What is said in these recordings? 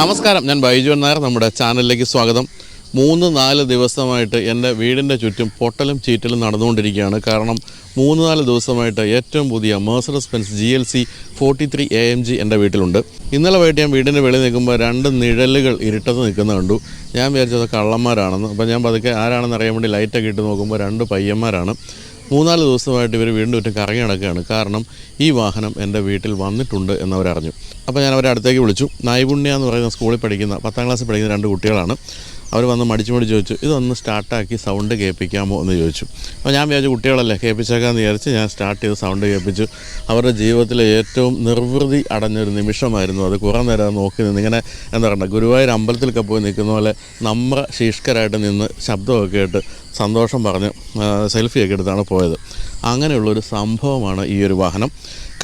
നമസ്കാരം. ഞാൻ ബൈജു നായർ. നമ്മുടെ ചാനലിലേക്ക് സ്വാഗതം. മൂന്ന് നാല് ദിവസമായിട്ട് എന്റെ വീടിന്റെ ചുറ്റും പൊട്ടലും ചീറ്റലും നടന്നുകൊണ്ടിരിക്കുകയാണ്. കാരണം മൂന്ന് നാല് ദിവസമായിട്ട് ഏറ്റവും പുതിയ Mercedes Benz G L C forty three A M G എന്റെ വീട്ടിലുണ്ട്. ഇന്നലെ വൈകിട്ട് ഞാൻ വീടിന്റെ വെളിയിൽ നിൽക്കുമ്പോൾ രണ്ട് നിഴലുകൾ ഇരുട്ടത്ത് നിൽക്കുന്ന കണ്ടു. ഞാൻ വിചാരിച്ചത് കള്ളന്മാരാണെന്ന്. അപ്പോൾ ഞാൻ പതുക്കെ ആരാണെന്ന് അറിയാൻ വേണ്ടി ലൈറ്റൊക്കെ ഇട്ട് നോക്കുമ്പോൾ രണ്ട് പയ്യന്മാരാണ്. മൂന്നാൽ ദിവസമായിട്ട് ഇവർ വീണ്ടും ഒറ്റ കറങ്ങി നടക്കുകയാണ്. കാരണം ഈ വാഹനം എന്റെ വീട്ടിൽ വന്നിട്ടുണ്ട് എന്നവരറിഞ്ഞു. അപ്പോൾ ഞാൻ അവരെ അടുത്തേക്ക് വിളിച്ചു. നൈപുണ്യ എന്ന് പറയുന്ന സ്കൂളിൽ പഠിക്കുന്ന പത്താം ക്ലാസ്സിൽ പഠിക്കുന്ന രണ്ട് കുട്ടികളാണ്. അവർ വന്ന് മടിച്ചു മടിച്ച് ചോദിച്ചു ഇതൊന്ന് സ്റ്റാർട്ടാക്കി സൗണ്ട് കേൾപ്പിക്കാമോ? എന്ന് ചോദിച്ചു. അപ്പോൾ ഞാൻ വിചാരിച്ചു കുട്ടികളല്ലേ കേൾപ്പിച്ചേക്കാന്ന് വിചാരിച്ച് ഞാൻ സ്റ്റാർട്ട് ചെയ്ത് സൗണ്ട് കേൾപ്പിച്ചു. അവരുടെ ജീവിതത്തിലെ ഏറ്റവും നിർവൃതി അടഞ്ഞൊരു നിമിഷമായിരുന്നു അത്. കുറേ നേരം നോക്കി നിന്ന് ഇങ്ങനെ എന്താ പറയുക ഗുരുവായൂർ അമ്പലത്തിലൊക്കെ പോയി നിൽക്കുന്ന പോലെ നമ്മ ശീഷ്കരായിട്ട് നിന്ന് ശബ്ദമൊക്കെ കേട്ട് സന്തോഷം പറഞ്ഞ് സെൽഫി സെൽഫിയൊക്കെ എടുത്താണ് പോയത്. അങ്ങനെയുള്ളൊരു സംഭവമാണ് ഈ ഒരു വാഹനം.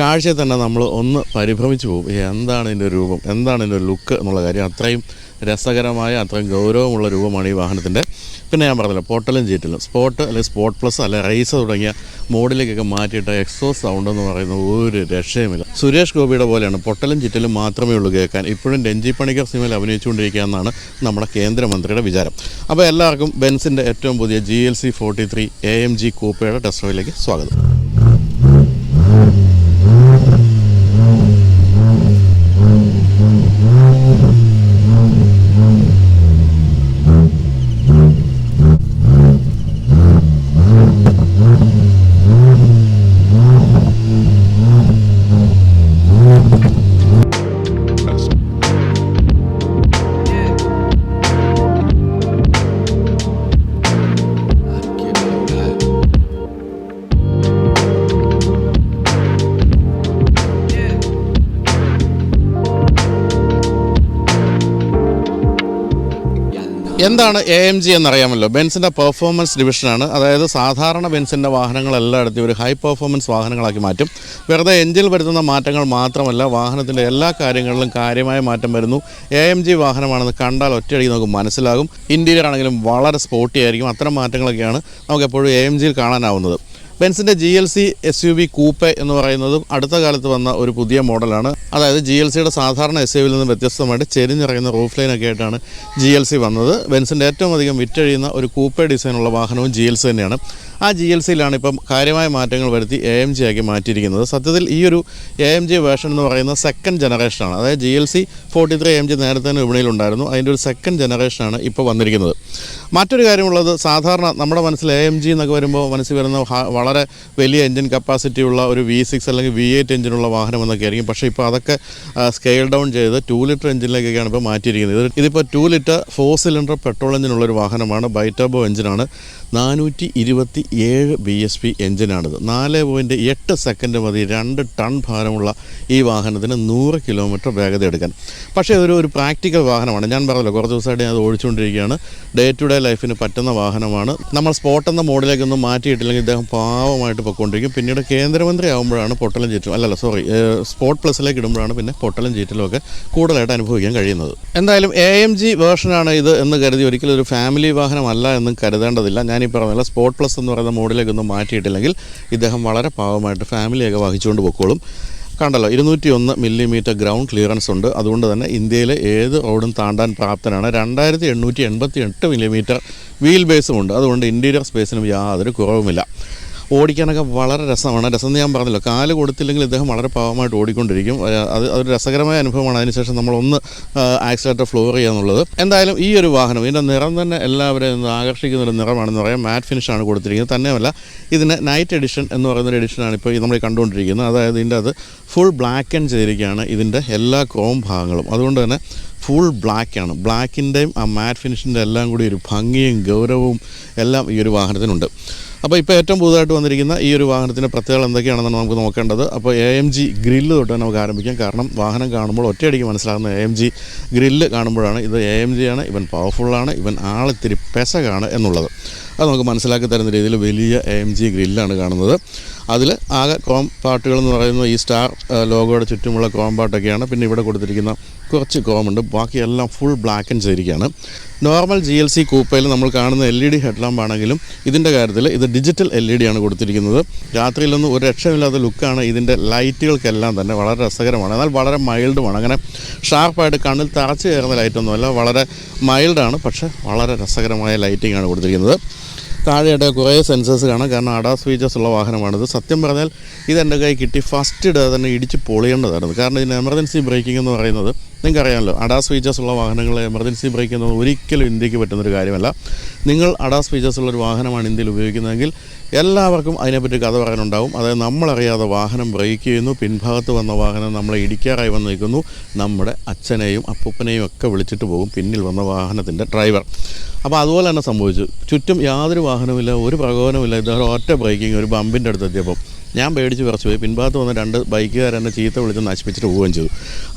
കാഴ്ചയിൽ തന്നെ നമ്മൾ ഒന്ന് പരിഭ്രമിച്ചു പോകും. എന്താണ് ഇതിന്റെ രൂപം? എന്താണ് ഇതിന്റെ ലുക്ക്? എന്നുള്ള കാര്യം അത്രയും രസകരമായ അത്ര ഗൗരവമുള്ള രൂപമാണ് ഈ വാഹനത്തിന്റെ പിന്നെ ഞാൻ പറഞ്ഞല്ലോ പോട്ടലും ചീറ്റലും സ്പോട്ട് അല്ലെങ്കിൽ സ്പോട്ട് പ്ലസ് അല്ലെ റൈസ് തുടങ്ങിയ മോഡിലേക്കൊക്കെ മാറ്റിയിട്ട് എക്സോ സൗണ്ട് എന്ന് പറയുന്ന ഒരു രക്ഷയുമില്ല. സുരേഷ് ഗോപിയുടെ പോലെയാണ് പൊട്ടലും ചീറ്റലും മാത്രമേ ഉള്ളൂ കേൾക്കാൻ. ഇപ്പോഴും രഞ്ജി പണിക്കർ സിനിമയിൽ അഭിനയിച്ചുകൊണ്ടിരിക്കുക എന്നാണ് നമ്മുടെ കേന്ദ്രമന്ത്രിയുടെ വിചാരം. അപ്പോൾ എല്ലാവർക്കും ബെൻസിന്റെ ഏറ്റവും പുതിയ G L C forty three A M G കൂപ്പയുടെ test സ്വാഗതം. എന്താണ് എ എം ജി എന്നറിയാമല്ലോ. ബെൻസിന്റെ പെർഫോമൻസ് ഡിവിഷനാണ് അതായത് സാധാരണ ബെൻസിന്റെ വാഹനങ്ങളെല്ലാം ഒരു ഹൈ പെർഫോമൻസ് വാഹനങ്ങളാക്കി മാറ്റും. വെറുതെ എഞ്ചിൽ വരുത്തുന്ന മാറ്റങ്ങൾ മാത്രമല്ല വാഹനത്തിന്റെ എല്ലാ കാര്യങ്ങളിലും കാര്യമായ മാറ്റം വരുന്നു. എ എം ജി വാഹനമാണെന്ന് കണ്ടാൽ ഒറ്റയടിക്ക് നമുക്ക് മനസ്സിലാകും. ഇന്റീരിയർ ആണെങ്കിലും വളരെ സ്പോർട്ടി ആയിരിക്കും. അത്തരം മാറ്റങ്ങളൊക്കെയാണ് നമുക്ക് എപ്പോഴും എ എം ജിയിൽ കാണാനാവുന്നത്. ബെൻസിന്റെ G L C S U V coupe എന്ന് പറയുന്നതും അടുത്ത കാലത്ത് വന്ന ഒരു പുതിയ മോഡലാണ്. അതായത് ജി എൽ സിയുടെ സാധാരണ എസ് യു വിൽ നിന്ന് വ്യത്യസ്തമായിട്ട് ചെരിഞ്ഞിറങ്ങുന്ന റൂഫ് ലൈനൊക്കെ ആയിട്ടാണ് ജി എൽ സി വന്നത്. ബെൻസിന്റെ ഏറ്റവും അധികം വിറ്റഴിയുന്ന ഒരു കൂപ്പെ ഡിസൈനുള്ള വാഹനവും ജി എൽ സി തന്നെയാണ്. ആ ജി എൽ സിയിലാണ് ഇപ്പം കാര്യമായ മാറ്റങ്ങൾ വരുത്തി എ എം ജി ആക്കി മാറ്റിയിരിക്കുന്നത്. സത്യത്തിൽ ഈ ഒരു എ എം ജി വേർഷൻ എന്ന് പറയുന്ന സെക്കൻഡ് ജനറേഷനാണ് അതായത് G L C forty three M G നേരത്തെ തന്നെ വിപണിയിലുണ്ടായിരുന്നു അതിന്റെ ഒരു സെക്കൻഡ് ജനറേഷനാണ് ഇപ്പോൾ വന്നിരിക്കുന്നത്. മറ്റൊരു കാര്യമുള്ളത് സാധാരണ നമ്മുടെ മനസ്സിൽ എ എം ജി എന്നൊക്കെ വരുമ്പോൾ മനസ്സിൽ വരുന്ന വളരെ വലിയ എഞ്ചിൻ കപ്പാസിറ്റി ഉള്ള ഒരു വി സിക്സ് അല്ലെങ്കിൽ വി എയ്റ്റ് എഞ്ചിനുള്ള വാഹനം എന്നൊക്കെ ആയിരിക്കും. പക്ഷേ ഇപ്പോൾ അതൊക്കെ സ്കെയിൽ ഡൗൺ ചെയ്ത് ടു ലിറ്റർ എഞ്ചിനിലേക്കൊക്കെയാണ് ഇപ്പോൾ മാറ്റിയിരിക്കുന്നത്. ഇത് ഇതിപ്പോൾ two litre four cylinder petrol എഞ്ചിനുള്ളൊരു വാഹനമാണ്. ബൈറ്റർബോ എഞ്ചിനാണ് നാനൂറ്റി ഇരുപത്തി ഏഴ് ബി എസ് പി എഞ്ചിനാണിത്. നാല് പോയിന്റ് എട്ട് സെക്കൻഡ് മതി രണ്ട് ടൺ ഭാരമുള്ള ഈ വാഹനത്തിന് നൂറ് കിലോമീറ്റർ വേഗത എടുക്കാൻ. പക്ഷേ അതൊരു ഒരു പ്രാക്ടിക്കൽ വാഹനമാണ്. ഞാൻ പറഞ്ഞല്ലോ കുറച്ച് ദിവസമായിട്ട് ഞാൻ അത് ഓടിച്ചുകൊണ്ടിരിക്കുകയാണ്. ഡേ ടു ഡേ ലൈഫിന് പറ്റുന്ന വാഹനമാണ്. നമ്മൾ സ്പോട്ട് എന്ന മോഡിലേക്കൊന്നും മാറ്റിയിട്ടില്ലെങ്കിൽ ഇദ്ദേഹം പാവമായിട്ട് പൊയ്ക്കൊണ്ടിരിക്കും. പിന്നീട് കേന്ദ്രമന്ത്രി ആകുമ്പോഴാണ് പൊട്ടലും ചീറ്റും അല്ലല്ല സോറി സ്പോട്ട് പ്ലസിലേക്ക് ഇടുമ്പോഴാണ് പിന്നെ പൊട്ടലും ചീറ്റലും ഒക്കെ കൂടുതലായിട്ട് അനുഭവിക്കാൻ കഴിയുന്നത്. എന്തായാലും എ എം ജി വേർഷനാണ് ഇത് എന്ന് കരുതി ഒരിക്കലും ഒരു ഫാമിലി വാഹനമല്ല എന്നും കരുതേണ്ടതില്ല. ഞാൻ ഈ പറഞ്ഞ സ്പോട്ട് പ്ലസ് എന്ന് പറയുന്ന മോഡിലേക്കൊന്നും മാറ്റിയിട്ടില്ലെങ്കിൽ ഇദ്ദേഹം വളരെ പാവമായിട്ട് ഫാമിലിയൊക്കെ വഹിച്ചുകൊണ്ട് പൊക്കോളും. കണ്ടല്ലോ ഇരുന്നൂറ്റി ഒന്ന് മില്ലിമീറ്റർ ഗ്രൗണ്ട് ക്ലിയറൻസ് ഉണ്ട്. അതുകൊണ്ട് തന്നെ ഇന്ത്യയിലെ ഏത് റോഡും താണ്ടാൻ പ്രാപ്തനാണ്. രണ്ടായിരത്തി എണ്ണൂറ്റി എൺപത്തി എട്ട് മില്ലിമീറ്റർ വീൽ ബേസും ഉണ്ട്. അതുകൊണ്ട് ഇന്റീരിയർ സ്പേസിനും യാതൊരു കുറവുമില്ല. ഓടിക്കാനൊക്കെ വളരെ രസമാണ്. രസം ഞാൻ പറഞ്ഞല്ലോ കാൽ കൊടുത്തില്ലെങ്കിൽ ഇദ്ദേഹം വളരെ പാവമായിട്ട് ഓടിക്കൊണ്ടിരിക്കും. അത് അതൊരു രസകരമായ അനുഭവമാണ്. അതിനുശേഷം നമ്മളൊന്ന് ആക്സിലേറ്റർ ഫ്ലോർ ചെയ്യാന്നുള്ളത്. എന്തായാലും ഈ ഒരു വാഹനം ഇതിന്റെ നിറം തന്നെ എല്ലാവരെയും ആകർഷിക്കുന്ന ഒരു നിറമാണെന്ന് പറയാം. മാറ്റ് ഫിനിഷാണ് കൊടുത്തിരിക്കുന്നത്. തന്നെയല്ല ഇതിന് നൈറ്റ് എഡിഷൻ എന്ന് പറയുന്ന ഒരു എഡിഷനാണ് ഇപ്പോൾ നമ്മൾ കണ്ടുകൊണ്ടിരിക്കുന്നത്. അതായത് ഇതിന്റെ അത് ഫുൾ ബ്ലാക്ക് ആൻഡ് ചെയ്തിരിക്കുകയാണ് ഇതിന്റെ എല്ലാ ക്രോം ഭാഗങ്ങളും. അതുകൊണ്ട് തന്നെ ഫുൾ ബ്ലാക്കാണ് ബ്ലാക്കിന്റെയും ആ മാറ്റ് ഫിനിഷിന്റെ എല്ലാം കൂടി ഒരു ഭംഗിയും ഗൗരവവും എല്ലാം ഈ ഒരു വാഹനത്തിനുണ്ട്. അപ്പോൾ ഇപ്പോൾ ഏറ്റവും പുതുതായിട്ട് വന്നിരിക്കുന്ന ഈ ഒരു വാഹനത്തിന്റെ പ്രത്യേകത എന്തൊക്കെയാണെന്നാണ് നമുക്ക് നോക്കേണ്ടത്. അപ്പോൾ എ എം ജി ഗ്രില്ല് തൊട്ട് നമുക്ക് ആരംഭിക്കാം. കാരണം വാഹനം കാണുമ്പോൾ ഒറ്റയടിക്ക് മനസ്സിലാകുന്ന എ എം ജി ഗ്രില്ല് കാണുമ്പോഴാണ് ഇത് എ എം ജി ആണ് ഇവൻ പവർഫുള്ളാണ് ഇവൻ ആളിത്തിരി പെസകാണ് എന്നുള്ളത്. അത് നമുക്ക് മനസ്സിലാക്കി തരുന്ന രീതിയിൽ വലിയ എ എം ജി ഗ്രില്ലാണ് കാണുന്നത്. അതിൽ ആകെ കോം പാർട്ടുകൾ എന്ന് പറയുന്നത് ഈ സ്റ്റാർ ലോഗോയുടെ ചുറ്റുമുള്ള കോമ്പാട്ടൊക്കെയാണ് പിന്നെ ഇവിടെ കൊടുത്തിരിക്കുന്ന കുറച്ച് കോമുണ്ട് ബാക്കിയെല്ലാം ഫുൾ ബ്ലാക്ക് ആൻഡ് ചെയ്തിരിക്കുകയാണ് നോർമൽ ജി എൽ സി കൂപ്പയിൽ നമ്മൾ കാണുന്ന എൽ ഇ ഡി ഹെഡ്ലാമ്പ് ആണെങ്കിലും ഇതിന്റെ കാര്യത്തിൽ ഇത് ഡിജിറ്റൽ എൽ ഇ ഡി ആണ് കൊടുത്തിരിക്കുന്നത്. രാത്രിയിലൊന്നും ഒരു രക്ഷമില്ലാത്ത ലുക്കാണ് ഇതിന്റെ ലൈറ്റുകൾക്കെല്ലാം തന്നെ വളരെ രസകരമാണ്. എന്നാൽ വളരെ മൈൽഡുമാണ്. അങ്ങനെ ഷാർപ്പായിട്ട് കണ്ണിൽ തറച്ചു കയറുന്ന ലൈറ്റൊന്നുമല്ല വളരെ മൈൽഡാണ് പക്ഷേ വളരെ രസകരമായ ലൈറ്റിംഗ് ആണ് കൊടുത്തിരിക്കുന്നത്. താഴെയായിട്ട് കുറേ സെൻസേഴ്സ് കാണാം. കാരണം അഡാസ് ഫീച്ചേഴ്സ് ഉള്ള വാഹനമാണിത്. സത്യം പറഞ്ഞാൽ ഇത് എന്റെ കൈ കിട്ടി ഫസ്റ്റ് ഇട തന്നെ ഇടിച്ച് പൊളിയേണ്ടതായിരുന്നു. കാരണം ഇതിന് എമർജൻസി ബ്രേക്കിംഗ് എന്ന് പറയുന്നത് നിങ്ങൾക്കറിയാമല്ലോ അഡാസ് ഫീച്ചേഴ്സ് ഉള്ള വാഹനങ്ങൾ എമർജൻസി ബ്രേക്ക് എന്നത് ഒരിക്കലും ഇന്ത്യയ്ക്ക് പറ്റുന്നൊരു കാര്യമല്ല. നിങ്ങൾ അഡാസ് ഫീച്ചേഴ്സ് ഉള്ള ഒരു വാഹനമാണ് ഇന്ത്യയിൽ ഉപയോഗിക്കുന്നതെങ്കിൽ എല്ലാവർക്കും അതിനെപ്പറ്റി കഥ പറയാനുണ്ടാവും. അതായത് നമ്മളറിയാതെ വാഹനം ബ്രേക്ക് ചെയ്യുന്നു പിൻഭാഗത്ത് വന്ന വാഹനം നമ്മളെ ഇടിക്കാറായി വന്ന് നിൽക്കുന്നു. നമ്മുടെ അച്ഛനെയും അപ്പൂപ്പനെയും ഒക്കെ വിളിച്ചിട്ട് പോകും പിന്നിൽ വന്ന വാഹനത്തിന്റെ ഡ്രൈവർ അപ്പോൾ അതുപോലെ തന്നെ സംഭവിച്ചു. ചുറ്റും യാതൊരു വാഹനവുമില്ല ഒരു പ്രകോപനമില്ല ഇദ്ദേഹം ഒറ്റ ബ്രേക്കിംഗ് ഒരു ബമ്പിന്റെ അടുത്ത് എത്തിയപ്പോൾ ഞാൻ പേടിച്ച് വിറച്ചു പോയി പിൻഭാഗത്ത് വന്ന രണ്ട് ബൈക്കുകാരെന്നെ ചീത്ത വിളിച്ച് നശിപ്പിച്ചിട്ട് പോവുകയും ചെയ്തു.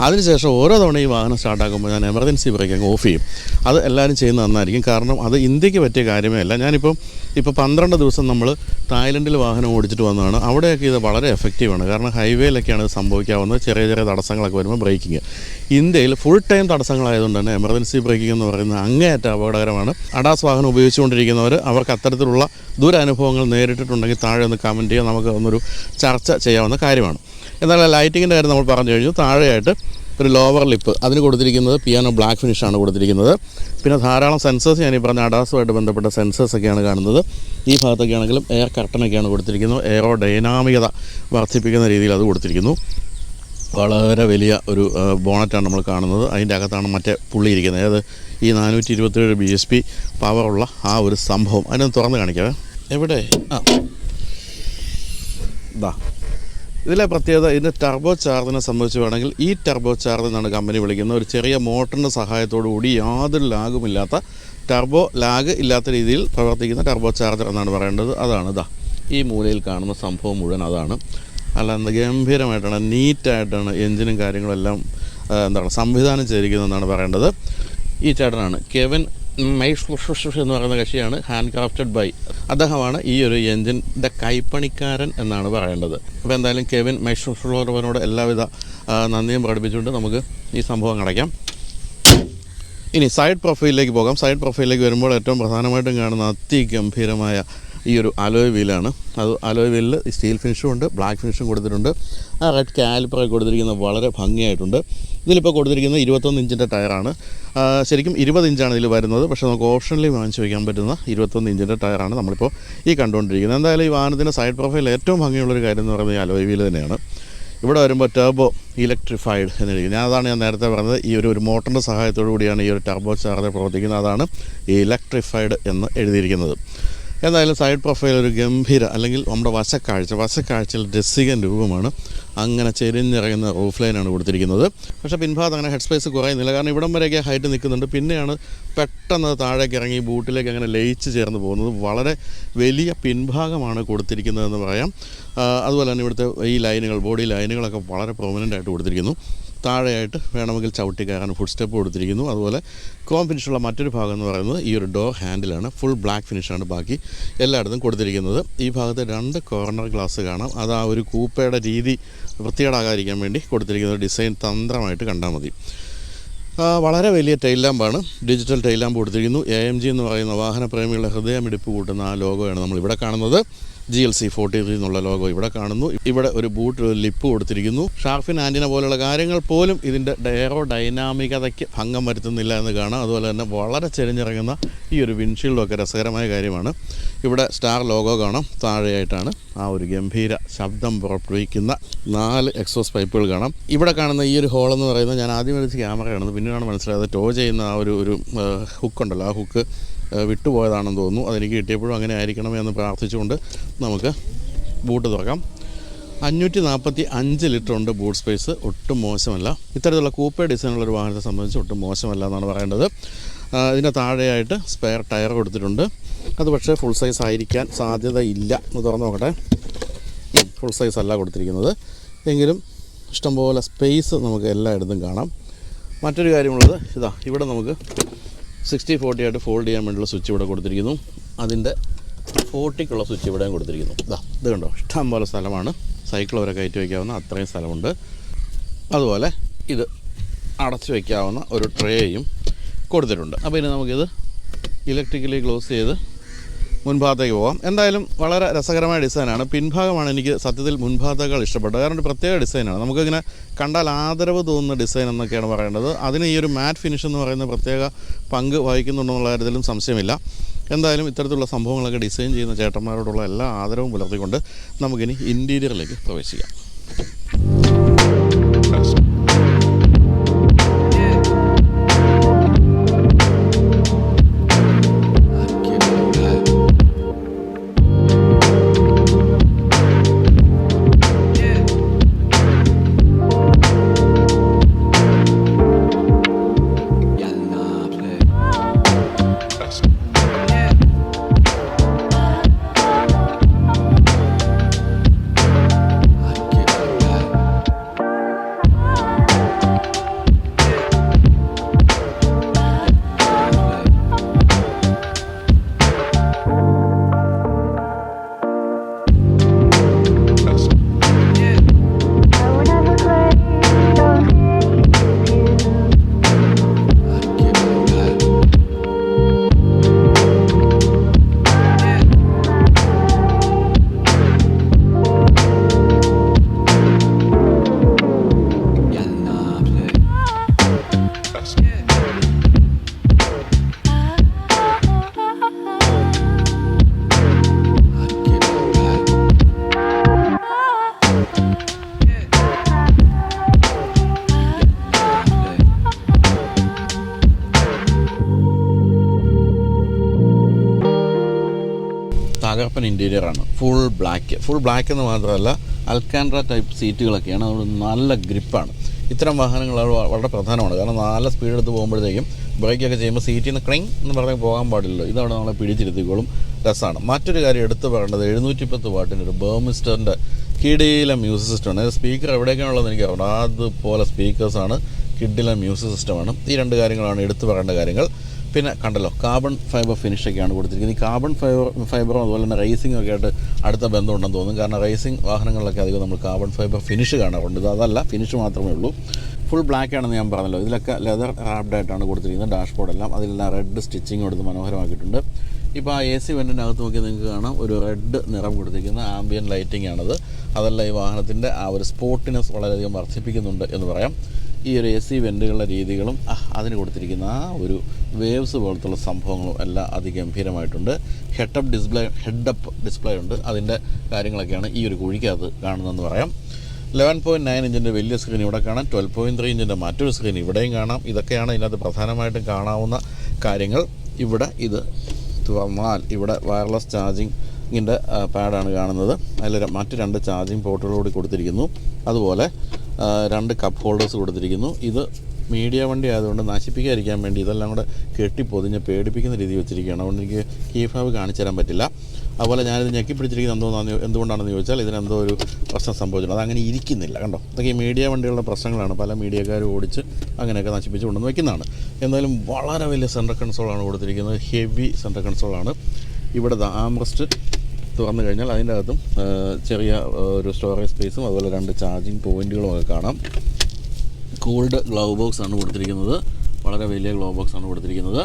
അതിനുശേഷം ഓരോ തവണ ഈ വാഹനം സ്റ്റാർട്ടാക്കുമ്പോൾ ഞാൻ എമർജൻസി ബ്രേക്ക് അങ്ങ് ഓഫ് ചെയ്യും. അത് എല്ലാവരും ചെയ്യുന്നത് നന്നായിരിക്കും. കാരണം അത് ഇന്ത്യയ്ക്ക് പറ്റിയ കാര്യമേ അല്ല. ഞാനിപ്പം ഇപ്പോൾ പന്ത്രണ്ട് ദിവസം നമ്മൾ തായ്ലൻഡിൽ വാഹനം ഓടിച്ചിട്ട് വന്നതാണ്. അവിടെയൊക്കെ ഇത് വളരെ എഫക്റ്റീവാണ് കാരണം ഹൈവേയിലൊക്കെയാണ് ഇത് സംഭവിക്കാവുന്നത്. ചെറിയ ചെറിയ തടസ്സങ്ങളൊക്കെ വരുമ്പോൾ ബ്രേക്കിങ് ഇന്ത്യയിൽ ഫുൾ ടൈം തടസ്സങ്ങളായതുകൊണ്ട് തന്നെ എമർജൻസി ബ്രേക്കിംഗ് എന്ന് പറയുന്നത് അങ്ങേയറ്റം അപകടകരമാണ്. അഡാസ് വാഹനം ഉപയോഗിച്ചുകൊണ്ടിരിക്കുന്നവർ അവർക്ക് അത്തരത്തിലുള്ള ദുരനുഭവങ്ങൾ നേരിട്ടിട്ടുണ്ടെങ്കിൽ താഴെ ഒന്ന് കമന്റ് ചെയ്യുക നമുക്ക് ഒന്നൊരു ചർച്ച ചെയ്യാവുന്ന കാര്യമാണ്. എന്നാൽ ലൈറ്റിങ്ങിന്റെ കാര്യം നമ്മൾ പറഞ്ഞു കഴിഞ്ഞു. താഴെയായിട്ട് ഒരു ലോവർ ലിപ്പ് അതിന് കൊടുത്തിരിക്കുന്നത് പിയാനോ ബ്ലാക്ക് ഫിനിഷാണ് കൊടുത്തിരിക്കുന്നത്. പിന്നെ ധാരാളം സെൻസേഴ്സ് ഞാൻ ഈ പറഞ്ഞ അഡാസുമായിട്ട് ബന്ധപ്പെട്ട സെൻസേഴ്സ് ഒക്കെയാണ് കാണുന്നത്. ഈ ഭാഗത്തൊക്കെ ആണെങ്കിലും എയർ കർട്ടനൊക്കെയാണ് കൊടുത്തിരിക്കുന്നത്. എയറോ ഡൈനാമികത വർദ്ധിപ്പിക്കുന്ന രീതിയിൽ അത് കൊടുത്തിരിക്കുന്നു. വളരെ വലിയ ഒരു ബോണറ്റാണ് നമ്മൾ കാണുന്നത്. അതിന്റെ അകത്താണ് മറ്റേ പുള്ളി ഇരിക്കുന്നത്. അതായത് ഈ നാനൂറ്റി ഇരുപത്തേഴ് ബി എസ് പി പവറുള്ള ആ ഒരു സംഭവം. അതിനൊന്ന് തുറന്ന് കാണിക്കാം എവിടെ? ആ. ഇതാ ഇതിലെ പ്രത്യേകത ഇതിന്റെ ടർബോ ചാർജിനെ സംബന്ധിച്ച് വേണമെങ്കിൽ ഈ ടർബോ ചാർജ് എന്നാണ് കമ്പനി വിളിക്കുന്നത്. ഒരു ചെറിയ മോട്ടറിന്റെ സഹായത്തോടു കൂടി യാതൊരു ലാഗുമില്ലാത്ത ടർബോ ലാഗ് ഇല്ലാത്ത രീതിയിൽ പ്രവർത്തിക്കുന്ന ടർബോ ചാർജർ എന്നാണ് പറയേണ്ടത്. അതാണ് ഇതാ ഈ മൂലയിൽ കാണുന്ന സംഭവം മുഴുവൻ അതാണ്. അല്ല എന്താ ഗംഭീരമായിട്ടാണ് നീറ്റായിട്ടാണ് എഞ്ചിനും കാര്യങ്ങളെല്ലാം എന്താണ് സംവിധാനം ചെയ്തിരിക്കുന്നതെന്നാണ് പറയേണ്ടത്. ഈ ചേട്ടനാണ് കെവൻ മൈഷ് എന്ന് പറയുന്ന കക്ഷിയാണ് ഹാൻഡ് ക്രാഫ്റ്റഡ് ബൈ അദ്ദേഹമാണ് ഈ ഒരു എൻജിന്റെ കൈപ്പണിക്കാരൻ എന്നാണ് പറയേണ്ടത്. അപ്പോൾ എന്തായാലും കെവിൻ മൈഷുള്ളവരോട് എല്ലാവിധ നന്ദിയും പ്രകടിപ്പിച്ചുകൊണ്ട് നമുക്ക് ഈ സംഭവം അടയ്ക്കാം. ഇനി സൈഡ് പ്രൊഫൈലിലേക്ക് പോകാം. സൈഡ് പ്രൊഫൈലിലേക്ക് വരുമ്പോൾ ഏറ്റവും പ്രധാനമായിട്ടും കാണുന്ന അതിഗംഭീരമായ ഈ ഒരു അലോയ് വീലാണ് അത് അലോയ് വീലിൽ സ്റ്റീൽ ഫിനിഷും ഉണ്ട് ബ്ലാക്ക് ഫിനിഷും കൊടുത്തിട്ടുണ്ട്. ആ റെഡ് കാലിപ്പറൊക്കെ കൊടുത്തിരിക്കുന്നത് വളരെ ഭംഗിയായിട്ടുണ്ട്. ഇതിലിപ്പോൾ കൊടുത്തിരിക്കുന്ന ഇരുപത്തൊന്ന് ഇഞ്ചിന്റെ ടയറാണ് ശരിക്കും ഇരുപത് ഇഞ്ചാണ് ഇതിൽ വരുന്നത്. പക്ഷേ നമുക്ക് ഓപ്ഷനിൽ വാങ്ങിച്ച് വയ്ക്കാൻ പറ്റുന്ന ഇരുപത്തൊന്ന് ഇഞ്ചിന്റെ ടയറാണ് നമ്മളിപ്പോൾ ഈ കണ്ടുകൊണ്ടിരിക്കുന്നത്. എന്തായാലും ഈ വാഹനത്തിന്റെ സൈഡ് പ്രൊഫൈൽ ഏറ്റവും ഭംഗിയുള്ളൊരു കാര്യം എന്ന് പറയുന്നത് ഈ അലോയ് വീൽ തന്നെയാണ്. ഇവിടെ വരുമ്പോൾ ടർബോ ഇലക്ട്രിഫൈഡ് എന്നിരിക്കും ഞാൻ അതാണ് ഞാൻ നേരത്തെ പറഞ്ഞത്. ഈ ഒരു ഒരു മോട്ടറിന്റെ സഹായത്തോടു കൂടിയാണ് ഈ ഒരു ടർബോ ചാർജർ പ്രവർത്തിക്കുന്നത്. അതാണ് ഇലക്ട്രിഫൈഡ് എന്ന് എഴുതിയിരിക്കുന്നത്. എന്തായാലും സൈഡ് പ്രൊഫൈൽ ഒരു ഗംഭീര അല്ലെങ്കിൽ നമ്മുടെ വശക്കാഴ്ച വശക്കാഴ്ചയിൽ രസികൻ രൂപമാണ്. അങ്ങനെ ചെരിഞ്ഞിറങ്ങുന്ന റൂഫ് ലൈനാണ് കൊടുത്തിരിക്കുന്നത്. പക്ഷേ പിൻഭാഗത്ത് അങ്ങനെ ഹെഡ് സ്പേസ് കുറയുന്നില്ല. കാരണം ഇവിടം വരെയൊക്കെ ഹൈറ്റ് നിൽക്കുന്നുണ്ട്. പിന്നെയാണ് പെട്ടെന്ന് താഴേക്ക് ഇറങ്ങി ബൂട്ടിലേക്ക് അങ്ങനെ ലയിച്ച് ചേർന്ന് പോകുന്നത്. വളരെ വലിയ പിൻഭാഗമാണ് കൊടുത്തിരിക്കുന്നതെന്ന് പറയാം. അതുപോലെ തന്നെ ഇവിടുത്തെ ഈ ലൈനുകൾ ബോഡി ലൈനുകളൊക്കെ വളരെ പ്രൊമിനന്റ് ആയിട്ട് കൊടുത്തിരിക്കുന്നു. താഴെയായിട്ട് വേണമെങ്കിൽ ചവിട്ടി കയറാൻ ഫുഡ് സ്റ്റെപ്പ് കൊടുത്തിരിക്കുന്നു. അതുപോലെ കോം ഫിനിഷുള്ള മറ്റൊരു ഭാഗം എന്ന് പറയുന്നത് ഈ ഒരു ഡോർ ഹാൻഡിലാണ് ഫുൾ ബ്ലാക്ക് ഫിനിഷാണ് ബാക്കി എല്ലായിടത്തും കൊടുത്തിരിക്കുന്നത്. ഈ ഭാഗത്ത് രണ്ട് കോർണർ ഗ്ലാസ് കാണാം. അത് ആ ഒരു കൂപ്പയുടെ രീതി വൃത്തികേടാകാതിരിക്കാൻ വേണ്ടി കൊടുത്തിരിക്കുന്ന ഒരു ഡിസൈൻ തന്ത്രമായിട്ട് കണ്ടാൽ മതി. വളരെ വലിയ ടൈൽ ലാമ്പാണ് ഡിജിറ്റൽ ടൈൽ ലാമ്പ് കൊടുത്തിരിക്കുന്നു. എ എം ജി എന്ന് പറയുന്ന വാഹനപ്രേമികളുടെ ഹൃദയമിടിപ്പ് കൂട്ടുന്ന ആ ലോഗോയാണ് നമ്മൾ ഇവിടെ കാണുന്നത്. G L C forty three എന്നുള്ള ലോഗോ ഇവിടെ കാണുന്നു. ഇവിടെ ഒരു ബൂട്ട് ലിപ്പ് കൊടുത്തിരിക്കുന്നു. ഷാർഫിൻ ആന്റിന പോലുള്ള കാര്യങ്ങൾ പോലും ഇതിന്റെ എയറോ ഡൈനാമികതയ്ക്ക് ഭംഗം വരുത്തുന്നില്ല എന്ന് കാണാം. അതുപോലെ തന്നെ വളരെ ചെരിഞ്ഞിറങ്ങുന്ന ഈ ഒരു വിൻഷീൽഡൊക്കെ രസകരമായ കാര്യമാണ്. ഇവിടെ സ്റ്റാർ ലോഗോ കാണാം. താഴെയായിട്ടാണ് ആ ഒരു ഗംഭീര ശബ്ദം പുറപ്പെടുവിക്കുന്ന നാല് എക്സോസ് പൈപ്പുകൾ കാണാം. ഇവിടെ കാണുന്ന ഈ ഒരു ഹോൾ എന്ന് പറയുന്നത് ഞാൻ ആദ്യം വെച്ച് ക്യാമറ കാണുന്നത് പിന്നീടാണ് മനസ്സിലായത്. ടോ ചെയ്യുന്ന ആ ഒരു ഒരു ഹുക്കുണ്ടല്ലോ ആ ഹുക്ക് വിട്ടുപോയതാണെന്ന് തോന്നുന്നു. അതെനിക്ക് കിട്ടിയപ്പോഴും അങ്ങനെ ആയിരിക്കണമേ എന്ന് പ്രാർത്ഥിച്ചുകൊണ്ട് നമുക്ക് ബൂട്ട് തുറക്കാം. അഞ്ഞൂറ്റി നാൽപ്പത്തി അഞ്ച് ലിറ്റർ ഉണ്ട് ബൂട്ട് സ്പേസ്. ഒട്ടും മോശമല്ല. ഇത്തരത്തിലുള്ള കൂപ്പേ ഡിസൈനുള്ള ഒരു വാഹനത്തെ സംബന്ധിച്ച് ഒട്ടും മോശമല്ല എന്നാണ് പറയേണ്ടത്. ഇതിന്റെ താഴെയായിട്ട് സ്പെയർ ടയർ കൊടുത്തിട്ടുണ്ട്. അത് പക്ഷേ ഫുൾ സൈസ് ആയിരിക്കാൻ സാധ്യതയില്ല എന്ന് തുറന്ന് നോക്കട്ടെ. ഫുൾ സൈസ് അല്ല കൊടുത്തിരിക്കുന്നത്. എങ്കിലും ഇഷ്ടംപോലെ സ്പേസ് നമുക്ക് എല്ലായിടത്തും കാണാം. മറ്റൊരു കാര്യമുള്ളത് ഇതാ ഇവിടെ നമുക്ക് സിക്സ്റ്റി ഫോർട്ടി ആയിട്ട് ഫോൾഡ് ചെയ്യാൻ വേണ്ടിയുള്ള സ്വിച്ച് ഇവിടെ കൊടുത്തിരിക്കുന്നു. അതിന്റെ ഫോർട്ടിക്കുള്ള സ്വിച്ച് ഇവിടെയും കൊടുത്തിരിക്കുന്നു. ഇതാ ഇത് കണ്ടോ? ഇഷ്ടം പോലെ സ്ഥലമാണ്. സൈക്കിൾ വരെ കയറ്റി വയ്ക്കാവുന്ന അത്രയും സ്ഥലമുണ്ട്. അതുപോലെ ഇത് അടച്ചു വയ്ക്കാവുന്ന ഒരു ട്രേയും കൊടുത്തിട്ടുണ്ട്. അപ്പോൾ ഇനി നമുക്കിത് ഇലക്ട്രിക്കലി ക്ലോസ് ചെയ്ത് മുൻഭാഗത്തേക്ക് പോകാം എന്തായാലും വളരെ രസകരമായ ഡിസൈനാണ്. പിൻഭാഗമാണ് എനിക്ക് സത്യത്തിൽ മുൻഭാഗത്തേക്കാൾ ഇഷ്ടപ്പെട്ടത്. കാരണം ഒരു പ്രത്യേക ഡിസൈനാണ്. നമുക്കിങ്ങനെ കണ്ടാൽ ആദരവ് തോന്നുന്ന ഡിസൈൻ എന്നൊക്കെയാണ് പറയേണ്ടത്. അതിന് ഈ ഒരു മാറ്റ് ഫിനിഷ് എന്ന് പറയുന്ന പ്രത്യേക പങ്ക് വഹിക്കുന്നുണ്ടെന്നുള്ള കാര്യത്തിലും സംശയമില്ല. എന്തായാലും ഇത്തരത്തിലുള്ള സംഭവങ്ങളൊക്കെ ഡിസൈൻ ചെയ്യുന്ന ചേട്ടന്മാരോടുള്ള എല്ലാ ആദരവും പുലർത്തിക്കൊണ്ട് നമുക്കിനി ഇന്റീരിയറിലേക്ക് പ്രവേശിക്കാം. ബ്ലാക്ക് ഫുൾ ബ്ലാക്ക് എന്ന് മാത്രമല്ല അൽക്കാൻഡ്ര ടൈപ്പ് സീറ്റുകളൊക്കെയാണ് അതുകൊണ്ട് നല്ല ഗ്രിപ്പാണ് ഇത്തരം വാഹനങ്ങൾ വളരെ പ്രധാനമാണ്. കാരണം നല്ല സ്പീഡ് എടുത്ത് പോകുമ്പോഴത്തേക്കും ബ്രേക്കൊക്കെ ചെയ്യുമ്പോൾ സീറ്റിൽ നിന്ന് ക്രിങ് എന്ന് പറഞ്ഞാൽ പോകാൻ പാടില്ലല്ലോ. ഇതവിടെ നമ്മളെ പിടിച്ചിരുത്തിക്കോളും. രസമാണ് മറ്റൊരു കാര്യം എടുത്തു പറയേണ്ടത് എഴുന്നൂറ്റി പത്ത് വാട്ടിന്റെ ഒരു ബേമിസ്റ്ററിന്റെ കിടിയിലെ മ്യൂസിക് സിസ്റ്റമാണ്. സ്പീക്കർ എവിടേക്കാണുള്ളതെന്ന് എനിക്ക് അറിയാം അതുപോലെ സ്പീക്കേഴ്സാണ് കിഡിലെ മ്യൂസിക് സിസ്റ്റമാണ്. ഈ രണ്ട് കാര്യങ്ങളാണ് എടുത്തു പറയേണ്ട കാര്യങ്ങൾ. പിന്നെ കണ്ടല്ലോ കാർബൺ ഫൈബർ ഫിനിഷൊക്കെയാണ് കൊടുത്തിരിക്കുന്നത്. ഈ കാർബൺ ഫൈബർ ഫൈബറും അതുപോലെ തന്നെ റേസിംഗ് ഒക്കെ ആയിട്ട് അടുത്ത ബന്ധമുണ്ടെന്ന് തോന്നും. കാരണം റേസിംഗ് വാഹനങ്ങളിലൊക്കെ അധികം നമ്മൾ കാർബൺ ഫൈബർ ഫിനിഷ് കാണാറുണ്ട്. ഇത് അതല്ല ഫിനിഷ് മാത്രമേ ഉള്ളൂ. ഫുൾ ബ്ലാക്ക് ആണെന്ന് ഞാൻ പറഞ്ഞല്ലോ. ഇതിലൊക്കെ ലെതർ റാപ്ഡായിട്ടാണ് കൊടുത്തിരിക്കുന്നത്. ഡാഷ്ബോർഡ് എല്ലാം. അതിലെല്ലാം റെഡ് സ്റ്റിച്ചിങ് കൊടുത്ത് മനോഹരമാക്കിയിട്ടുണ്ട്. ഇപ്പോൾ ആ എ സി വെന്റിനകത്ത് നോക്കി നിങ്ങൾക്ക് കാണാം. ഒരു റെഡ് നിറം കൊടുത്തിരിക്കുന്ന ആംബിയൻ ലൈറ്റിംഗ് ആണത്. അതല്ല ഈ വാഹനത്തിന്റെ ആ ഒരു സ്പോർട്ടിനെസ് വളരെയധികം വർദ്ധിപ്പിക്കുന്നുണ്ട് എന്ന് പറയാം. ഈ ഒരു എ സി വെന്റുകളുടെ രീതികളും അതിന് കൊടുത്തിരിക്കുന്ന ആ ഒരു വേവ്സ് പോലത്തുള്ള സംഭവങ്ങളും എല്ലാം അതിഗംഭീരമായിട്ടുണ്ട്. Head up display head up display ഉണ്ട്. അതിന്റെ കാര്യങ്ങളൊക്കെയാണ് ഈ ഒരു കുഴിക്കകത്ത് കാണുന്നതെന്ന് പറയാം. ലെവൻ പോയിന്റ് നയൻ ഇഞ്ചിന്റെ വലിയ സ്ക്രീൻ ഇവിടെ കാണാം. ട്വൽവ് പോയിന്റ് ത്രീ ഇഞ്ചിന്റെ മറ്റൊരു സ്ക്രീൻ ഇവിടെയും കാണാം. ഇതൊക്കെയാണ് ഇതിനകത്ത് പ്രധാനമായിട്ടും കാണാവുന്ന കാര്യങ്ങൾ. ഇവിടെ ഇത് തുറന്നാൽ ഇവിടെ വയർലെസ് ചാർജിങ്ങിന്റെ പാഡാണ് കാണുന്നത്. അതിൽ മറ്റ് രണ്ട് ചാർജിങ് പോർട്ടുകളോട് കൊടുത്തിരിക്കുന്നു. അതുപോലെ രണ്ട് കപ്പ് ഹോൾഡേഴ്സ് കൊടുത്തിരിക്കുന്നു. ഇത് മീഡിയ വണ്ടി ആയതുകൊണ്ട് നശിപ്പിക്കാതിരിക്കാൻ വേണ്ടി ഇതെല്ലാം കൂടെ കെട്ടിപ്പൊതിഞ്ഞ് പേടിപ്പിക്കുന്ന രീതി വെച്ചിരിക്കുകയാണ്. അതുകൊണ്ട് എനിക്ക് കീ ഫാബ് കാണിച്ചു തരാൻ പറ്റില്ല. അതുപോലെ ഞാനിത് ഞെക്കി പിടിച്ചിരിക്കുന്നത് എന്തുകൊണ്ടാണെന്ന് ചോദിച്ചാൽ ഇതിനെന്തോ ഒരു പ്രശ്നം സംഭവിച്ചിട്ടുണ്ട്. അതങ്ങനെ ഇരിക്കുന്നില്ല കണ്ടോ? ഇതൊക്കെ മീഡിയ വണ്ടികളുടെ പ്രശ്നങ്ങളാണ്. പല മീഡിയക്കാരും ഓടിച്ച് അങ്ങനെയൊക്കെ നശിപ്പിച്ച് കൊണ്ടുവന്ന് വയ്ക്കുന്നതാണ് എന്തായാലും വളരെ വലിയ സെൻട്രൽ കൺസോളാണ് കൊടുത്തിരിക്കുന്നത്. ഹെവി സെൻട്രൽ കൺസോളാണ് ഇവിടെ ആംറസ്റ്റ് തുറന്നു കഴിഞ്ഞാൽ അതിന്റെ അകത്തും ചെറിയ ഒരു സ്റ്റോറേജ് സ്പേസും അതുപോലെ രണ്ട് ചാർജിങ് പോയിന്റുകളും ഒക്കെ കാണാം. കൂൾഡ് ഗ്ലൗ ബോക്സ് ആണ് കൊടുത്തിരിക്കുന്നത്. വളരെ വലിയ ഗ്ലൗ ബോക്സ് ആണ് കൊടുത്തിരിക്കുന്നത്.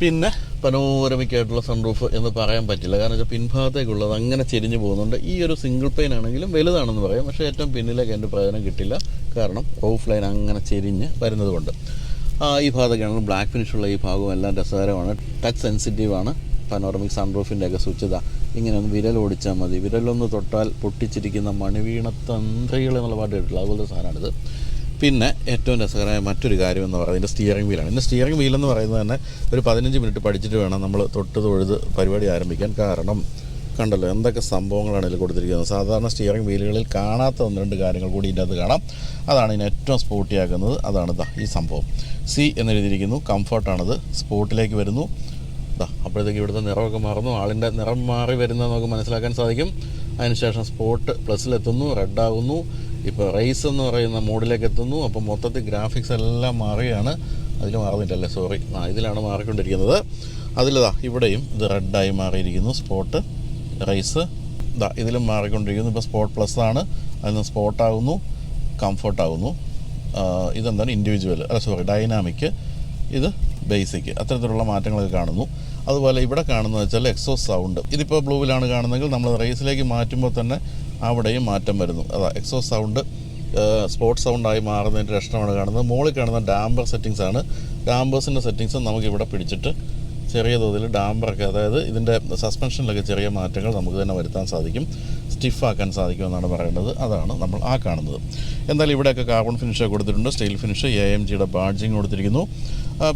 പിന്നെ പനോരമിക്കായിട്ടുള്ള സൺറൂഫ് എന്ന് പറയാൻ പറ്റില്ല. കാരണം വെച്ചാൽ പിൻഭാഗത്തേക്കുള്ളത് അങ്ങനെ ചെരിഞ്ഞു പോകുന്നുണ്ട്. ഈ ഒരു സിംഗിൾ പെയിൻ ആണെങ്കിലും വലുതാണെന്ന് പറയാം. പക്ഷേ ഏറ്റവും പിന്നിലേക്ക് എന്റെ പ്രയോജനം കിട്ടില്ല. കാരണം റൂഫ് ലൈൻ അങ്ങനെ ചെരിഞ്ഞ് വരുന്നതുകൊണ്ട്. ഈ ഭാഗത്തൊക്കെയാണ് ബ്ലാക്ക് ഫിനിഷുള്ള ഈ ഭാഗവും എല്ലാം രസകരമാണ്. ടച്ച് സെൻസിറ്റീവ് ആണ്. പനോറമിക് സൺറൂഫിന്റെ ഒക്കെ സ്വിച്ച് ഇതാ. ഇങ്ങനെ ഒന്ന് വിരൽ ഓടിച്ചാൽ മതി. വിരലൊന്ന് തൊട്ടാൽ പൊട്ടിച്ചിരിക്കുന്ന മണിവീണ തന്ത്രികൾ എന്നുള്ള പാട്ട് കേട്ടിട്ടില്ല? അതുപോലത്തെ സാധനമാണിത്. പിന്നെ ഏറ്റവും രസകരമായ മറ്റൊരു കാര്യം എന്ന് പറയുന്നത് ഇതിന്റെ സ്റ്റിയറിംഗ് വീലാണ് ഇതിന്റെ സ്റ്റിയറിംഗ് വീൽ എന്ന് പറയുന്നത് തന്നെ ഒരു പതിനഞ്ച് മിനിറ്റ് പഠിച്ചിട്ട് വേണം നമ്മൾ തൊട്ട് തൊഴുത് പരിപാടി ആരംഭിക്കാൻ. കാരണം കണ്ടല്ലോ എന്തൊക്കെ സംഭവങ്ങളാണ് ഇതിൽ കൊടുത്തിരിക്കുന്നത്. സാധാരണ സ്റ്റിയറിംഗ് വീലുകളിൽ കാണാത്ത ഒന്ന് രണ്ട് കാര്യങ്ങൾ കൂടി ഇതിന്റെ അകത്ത് കാണാം. അതാണ് ഇതിനെ ഏറ്റവും സ്പോർട്ടിയാക്കുന്നത് അതാണ് ഈ സംഭവം. സി എന്നെഴുതിയിരിക്കുന്നു കംഫർട്ടാണത് സ്പോർട്ടിലേക്ക് വരുന്നു. അപ്പോഴത്തേക്ക് ഇവിടുത്തെ നിറമൊക്കെ മാറുന്നു. ആളിന്റെ നിറം മാറി വരുന്നത് നമുക്ക് മനസ്സിലാക്കാൻ സാധിക്കും. അതിനുശേഷം സ്പോട്ട് പ്ലസ്സിലെത്തുന്നു റെഡാകുന്നു ഇപ്പോൾ റേസ് എന്ന് പറയുന്ന മോഡിലേക്ക് എത്തുന്നു. അപ്പോൾ മൊത്തത്തിൽ ഗ്രാഫിക്സ് എല്ലാം മാറിയാണ്. അതിൽ മാറുന്നില്ലല്ലേ? സോറി ആ ഇതിലാണ് മാറിക്കൊണ്ടിരിക്കുന്നത്. അതിലിതാ ഇവിടെയും ഇത് റെഡായി മാറിയിരിക്കുന്നു. സ്പോട്ട് റേസ് ഇതാ ഇതിലും മാറിക്കൊണ്ടിരിക്കുന്നു. ഇപ്പോൾ സ്പോട്ട് പ്ലസ് ആണ്. അതിൽ നിന്ന് സ്പോട്ട് കംഫർട്ടാകുന്നു ഇതെന്താണ്? ഇൻഡിവിജ്വൽ അല്ല സോറി ഡൈനാമിക് ഇത് ബേസിക് അത്തരത്തിലുള്ള മാറ്റങ്ങളൊക്കെ കാണുന്നു. അതുപോലെ ഇവിടെ കാണുന്നത് വെച്ചാൽ എക്സോസ് സൗണ്ട് ഇതിപ്പോൾ ബ്ലൂവിലാണ് കാണുന്നതെങ്കിൽ നമ്മൾ റേസിലേക്ക് മാറ്റുമ്പോൾ തന്നെ അവിടെയും മാറ്റം വരുന്നു. അതാ എക്സോസ് സൗണ്ട് സ്പോർട്സ് സൗണ്ടായി മാറുന്നതിന്റെ ലക്ഷണമാണ് കാണുന്നത്. മുകളിൽ കാണുന്ന ഡാംബർ സെറ്റിങ്സ് ആണ്. ഡാംബേഴ്സിന്റെ സെറ്റിങ്സ് നമുക്കിവിടെ പിടിച്ചിട്ട് ചെറിയ തോതിൽ ഡാംബറൊക്കെ അതായത് ഇതിന്റെ സസ്പെൻഷനിലൊക്കെ ചെറിയ മാറ്റങ്ങൾ നമുക്ക് തന്നെ വരുത്താൻ സാധിക്കും. സ്റ്റിഫാക്കാൻ സാധിക്കുമെന്നാണ് പറയുന്നത് അതാണ് നമ്മൾ ആ കാണുന്നത്. എന്തായാലും ഇവിടെയൊക്കെ കാർബൺ ഫിനിഷ് കൊടുത്തിട്ടുണ്ട്. സ്റ്റീൽ ഫിനിഷ് എ എം ജിയുടെ ബാഡ്ജിങ് കൊടുത്തിരിക്കുന്നു.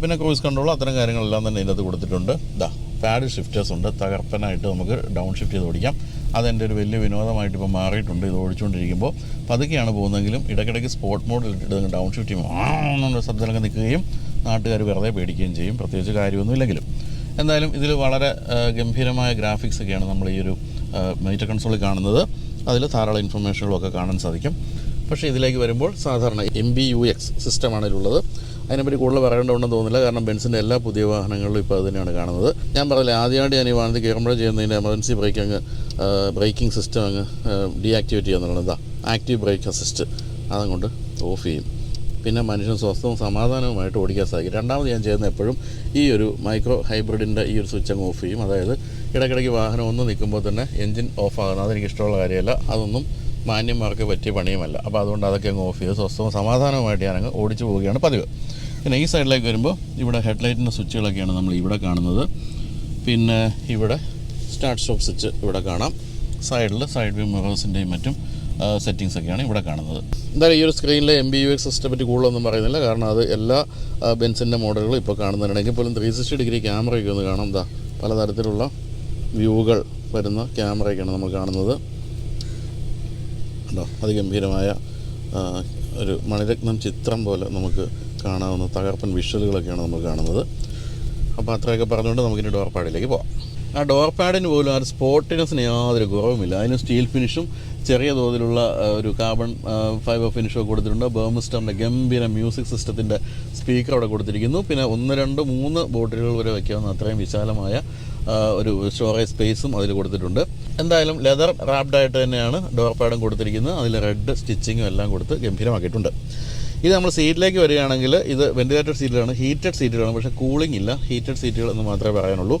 പിന്നെ ക്രൂസ് കൺട്രോൾ അത്തരം കാര്യങ്ങളെല്ലാം തന്നെ ഇതിനകത്ത് കൊടുത്തിട്ടുണ്ട്. ഇതാ പാഡ് ഷിഫ്റ്റേഴ്സ് ഉണ്ട്. തകർപ്പനായിട്ട് നമുക്ക് ഡൗൺ ഷിഫ്റ്റ് ചെയ്ത് ഓടിക്കാം. അതെന്റെ ഒരു വലിയ വിനോദമായിട്ട് ഇപ്പോൾ മാറിയിട്ടുണ്ട്. ഇത് ഓടിച്ചുകൊണ്ടിരിക്കുമ്പോൾ പതുക്കെയാണ് പോകുന്നതെങ്കിലും ഇടയ്ക്കിടയ്ക്ക് സ്പോട്ട് മോഡിൽ ഇട്ടിട്ട് ഡൗൺ ഷിഫ്റ്റ് ചെയ്യുമ്പോൾ ശബ്ദമൊക്കെ നിൽക്കുകയും നാട്ടുകാർ വെറുതെ പേടിക്കുകയും ചെയ്യും. പ്രത്യേകിച്ച് കാര്യമൊന്നുമില്ലെങ്കിലും. എന്തായാലും ഇതിൽ വളരെ ഗംഭീരമായ ഗ്രാഫിക്സ് ഒക്കെയാണ് നമ്മൾ ഈ ഒരു മീറ്റർ കൺസോളിൽ കാണുന്നത്. അതിൽ ധാരാളം ഇൻഫർമേഷനുകളൊക്കെ കാണാൻ സാധിക്കും. പക്ഷേ ഇതിലേക്ക് വരുമ്പോൾ സാധാരണ എം ബി യു എക്സ് സിസ്റ്റമാണ് ഇതിലുള്ളത് അതിനെപ്പറ്റി കൂടുതൽ പറയേണ്ടതുണ്ടെന്ന് തോന്നുന്നില്ല. കാരണം ബെൻസിന്റെ എല്ലാ പുതിയ വാഹനങ്ങളിലും ഇപ്പോൾ അത് തന്നെയാണ് കാണുന്നത്. ഞാൻ പറഞ്ഞില്ല ആദ്യമായിട്ട് ഞാൻ ഈ വാഹനത്തിൽ കയറുമ്പോൾ ചെയ്യുന്നതിന്റെ എമർജൻസി ബ്രേക്ക് അങ്ങ് ബ്രേക്കിംഗ് സിസ്റ്റം അങ്ങ് ഡീആക്ടിവേറ്റ് ചെയ്യുന്നുള്ളത് എന്താ ആക്റ്റീവ് ബ്രേക്ക് അസിസ്റ്റ് അതങ്ങോട്ട് ഓഫ് ചെയ്യും. പിന്നെ മനുഷ്യൻ സ്വസ്ഥവും സമാധാനവുമായിട്ട് ഓടിക്കാൻ സാധിക്കും. രണ്ടാമത് ഞാൻ ചെയ്യുന്ന എപ്പോഴും ഈ ഒരു മൈക്രോ ഹൈബ്രിഡിന്റെ ഈ ഒരു സ്വിച്ച് അങ്ങ് ഓഫ് ചെയ്യും. അതായത് ഇടയ്ക്കിടയ്ക്ക് വാഹനം ഒന്ന് നിൽക്കുമ്പോൾ തന്നെ എൻജിൻ ഓഫ് ആകുന്നത് അതെനിക്ക് ഇഷ്ടമുള്ള കാര്യമല്ല. അതൊന്നും മാന്യന്മാർക്ക് പറ്റിയ പണിയുമല്ല. അപ്പോൾ അതുകൊണ്ട് അതൊക്കെ അങ്ങ് ഓഫ് ചെയ്ത് സ്വസ്ഥവും സമാധാനവുമായിട്ട് ഞാനങ്ങ് ഓടിച്ചു പോവുകയാണ് പതിവ്. പിന്നെ ഈ സൈഡിലേക്ക് വരുമ്പോൾ ഇവിടെ ഹെഡ്ലൈറ്റിന്റെ സ്വിച്ചുകളൊക്കെയാണ് നമ്മൾ ഇവിടെ കാണുന്നത്. പിന്നെ ഇവിടെ സ്റ്റാർട്ട് സ്റ്റോപ്പ് സ്വിച്ച് ഇവിടെ കാണാം. സൈഡിൽ സൈഡ് വ്യൂ മിറേഴ്സിന്റെയും മറ്റും സെറ്റിങ്സ് ഒക്കെയാണ് ഇവിടെ കാണുന്നത്. എന്തായാലും ഈ ഒരു സ്ക്രീനിലെ എം ബി യു എക്സ് സിസ്റ്റത്തെ പറ്റി കൂടുതലൊന്നും പറയുന്നില്ല. കാരണം അത് എല്ലാ ബെൻസിന്റെ മോഡലുകളും ഇപ്പോൾ കാണുന്നുണ്ടെങ്കിൽ പോലും ത്രീ സിക്സ്റ്റി ഡിഗ്രി ക്യാമറയൊക്കെ ഒന്ന് കാണാം. എന്താ പലതരത്തിലുള്ള വ്യൂകൾ വരുന്ന ക്യാമറയൊക്കെയാണ് നമ്മൾ കാണുന്നത്. കണ്ടോ? അതിഗംഭീരമായ ഒരു മണിരത്നം ചിത്രം പോലെ നമുക്ക് കാണാവുന്ന തകർപ്പൻ വിഷ്വലുകളൊക്കെയാണ് നമ്മൾ കാണുന്നത്. അപ്പോൾ അത്രയൊക്കെ പറഞ്ഞുകൊണ്ട് നമുക്കിനി ഡോർ പാഡിലേക്ക് പോകാം ആ ഡോർ പാഡിന് പോലും ആ ഒരു സ്പോട്ടിനെസ്സിന് യാതൊരു കുറവുമില്ല. അതിന് സ്റ്റീൽ ഫിനിഷും ചെറിയ തോതിലുള്ള ഒരു കാർബൺ ഫൈബർ ഫിനിഷും കൊടുത്തിട്ടുണ്ട്. ബേമിസ്റ്ററിന്റെ ഗംഭീര മ്യൂസിക് സിസ്റ്റത്തിന്റെ സ്പീക്കർ അവിടെ കൊടുത്തിരിക്കുന്നു. പിന്നെ ഒന്ന് രണ്ട് മൂന്ന് ബോട്ടിലുകൾ വരെ വയ്ക്കാവുന്ന അത്രയും വിശാലമായ ഒരു സ്റ്റോറേജ് സ്പേസും അതിൽ കൊടുത്തിട്ടുണ്ട്. എന്തായാലും ലെതർ റാപ്ഡായിട്ട് തന്നെയാണ് ഡോർ പാഡും കൊടുത്തിരിക്കുന്നത്. അതിൽ റെഡ് സ്റ്റിച്ചിങ്ങും എല്ലാം കൊടുത്ത് ഗംഭീരമാക്കിയിട്ടുണ്ട്. ഇത് നമ്മൾ സീറ്റിലേക്ക് വരികയാണെങ്കിൽ ഇത് വെന്റിലേറ്റഡ് സീറ്റുകളാണ് ഹീറ്റഡ് സീറ്റുകളാണ് പക്ഷേ കൂളിംഗ് ഇല്ല ഹീറ്റഡ് സീറ്റുകൾ എന്ന് മാത്രമേ പറയാനുള്ളൂ.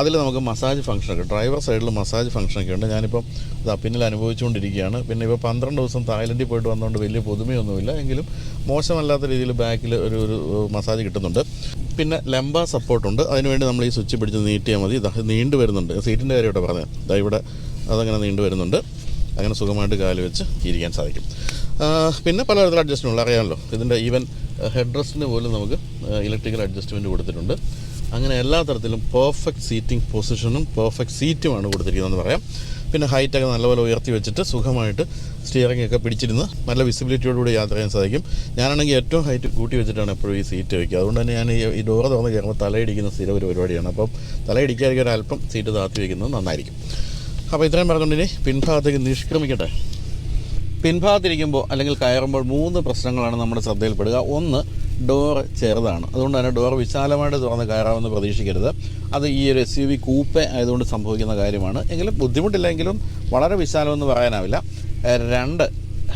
അതിൽ നമുക്ക് മസാജ് ഫംഗ്ഷനൊക്കെ ഡ്രൈവർ സൈഡിൽ മസാജ് ഫംഗ്ഷനൊക്കെ ഉണ്ട്. ഞാനിപ്പം ഇതാ പിന്നിൽ അനുഭവിച്ചുകൊണ്ടിരിക്കുകയാണ്. പിന്നെ ഇപ്പോൾ പന്ത്രണ്ട് ദിവസം തായ്ലൻഡിൽ പോയിട്ട് വന്നതുകൊണ്ട് വലിയ പുതുമയൊന്നുമില്ല. എങ്കിലും മോശമല്ലാത്ത രീതിയിൽ ബാക്കിൽ ഒരു ഒരു മസാജ് കിട്ടുന്നുണ്ട്. പിന്നെ ലംബ സപ്പോർട്ടുണ്ട് അതിനുവേണ്ടി നമ്മൾ ഈ സ്വിച്ച് പിടിച്ച് നീട്ടിയാൽ മതി. ഇതാ നീണ്ടു വരുന്നുണ്ട് സീറ്റിന്റെ കാര്യമായിട്ട് പറഞ്ഞത്. ഇതാ ഇവിടെ അതങ്ങനെ നീണ്ടു വരുന്നുണ്ട് അങ്ങനെ സുഖമായിട്ട് കാൽ വെച്ച് ഇരിക്കാൻ സാധിക്കും. പിന്നെ പലതരത്തിലുള്ള അഡ്ജസ്റ്റ്മെന്റുകൾ അറിയാമല്ലോ ഇതിന്റെ ഈവൻ ഹെഡ് റെസ്റ്റിന് പോലും നമുക്ക് ഇലക്ട്രിക്കൽ അഡ്ജസ്റ്റ്മെന്റ് കൊടുത്തിട്ടുണ്ട്. അങ്ങനെ എല്ലാ തരത്തിലും പെർഫെക്റ്റ് സീറ്റിംഗ് പൊസിഷനും പെർഫെക്റ്റ് സീറ്റുമാണ് കൊടുത്തിരിക്കുന്നതെന്ന് പറയാം. പിന്നെ ഹൈറ്റൊക്കെ നല്ലപോലെ ഉയർത്തി വെച്ചിട്ട് സുഖമായിട്ട് സ്റ്റിയറിംഗ് ഒക്കെ പിടിച്ചിരുന്ന് നല്ല വിസിബിലിറ്റിയോടുകൂടി യാത്ര ചെയ്യാൻ സാധിക്കും. ഞാനാണെങ്കിൽ ഏറ്റവും ഹൈറ്റ് കൂട്ടി വെച്ചിട്ടാണ് എപ്പോഴും ഈ സീറ്റ് വയ്ക്കുക. അതുകൊണ്ട് തന്നെ ഞാൻ ഈ- ഡോർ തുറന്ന് കയറുമ്പോൾ തലയിടിക്കുന്ന സ്ഥിരം ഒരു പരിപാടിയാണ്. അപ്പം തലയിടിക്കാതിരിക്കാൻ ഒരു അല്പം സീറ്റ് താത്തി വയ്ക്കുന്നത് നന്നായിരിക്കും. അപ്പോൾ ഇത്രയും പറഞ്ഞുകൊണ്ട് ഇനി പിൻഭാഗത്തേക്ക് നിഷ്ക്രമിക്കട്ടെ. പിൻഭാഗത്തിരിക്കുമ്പോൾ അല്ലെങ്കിൽ കയറുമ്പോൾ മൂന്ന് പ്രശ്നങ്ങളാണ് നമ്മുടെ ശ്രദ്ധയിൽപ്പെടുക. ഒന്ന് ഡോർ ചെറുതാണ്. അതുകൊണ്ട് തന്നെ ഡോർ വിശാലമായിട്ട് തുറന്ന് കയറാമെന്ന് പ്രതീക്ഷിക്കരുത്. അത് ഈ ഒരു എസ് യു വി കൂപ്പെ ആയതുകൊണ്ട് സംഭവിക്കുന്ന കാര്യമാണ്. എങ്കിലും ബുദ്ധിമുട്ടില്ലെങ്കിലും വളരെ വിശാലമെന്ന് പറയാനാവില്ല. രണ്ട്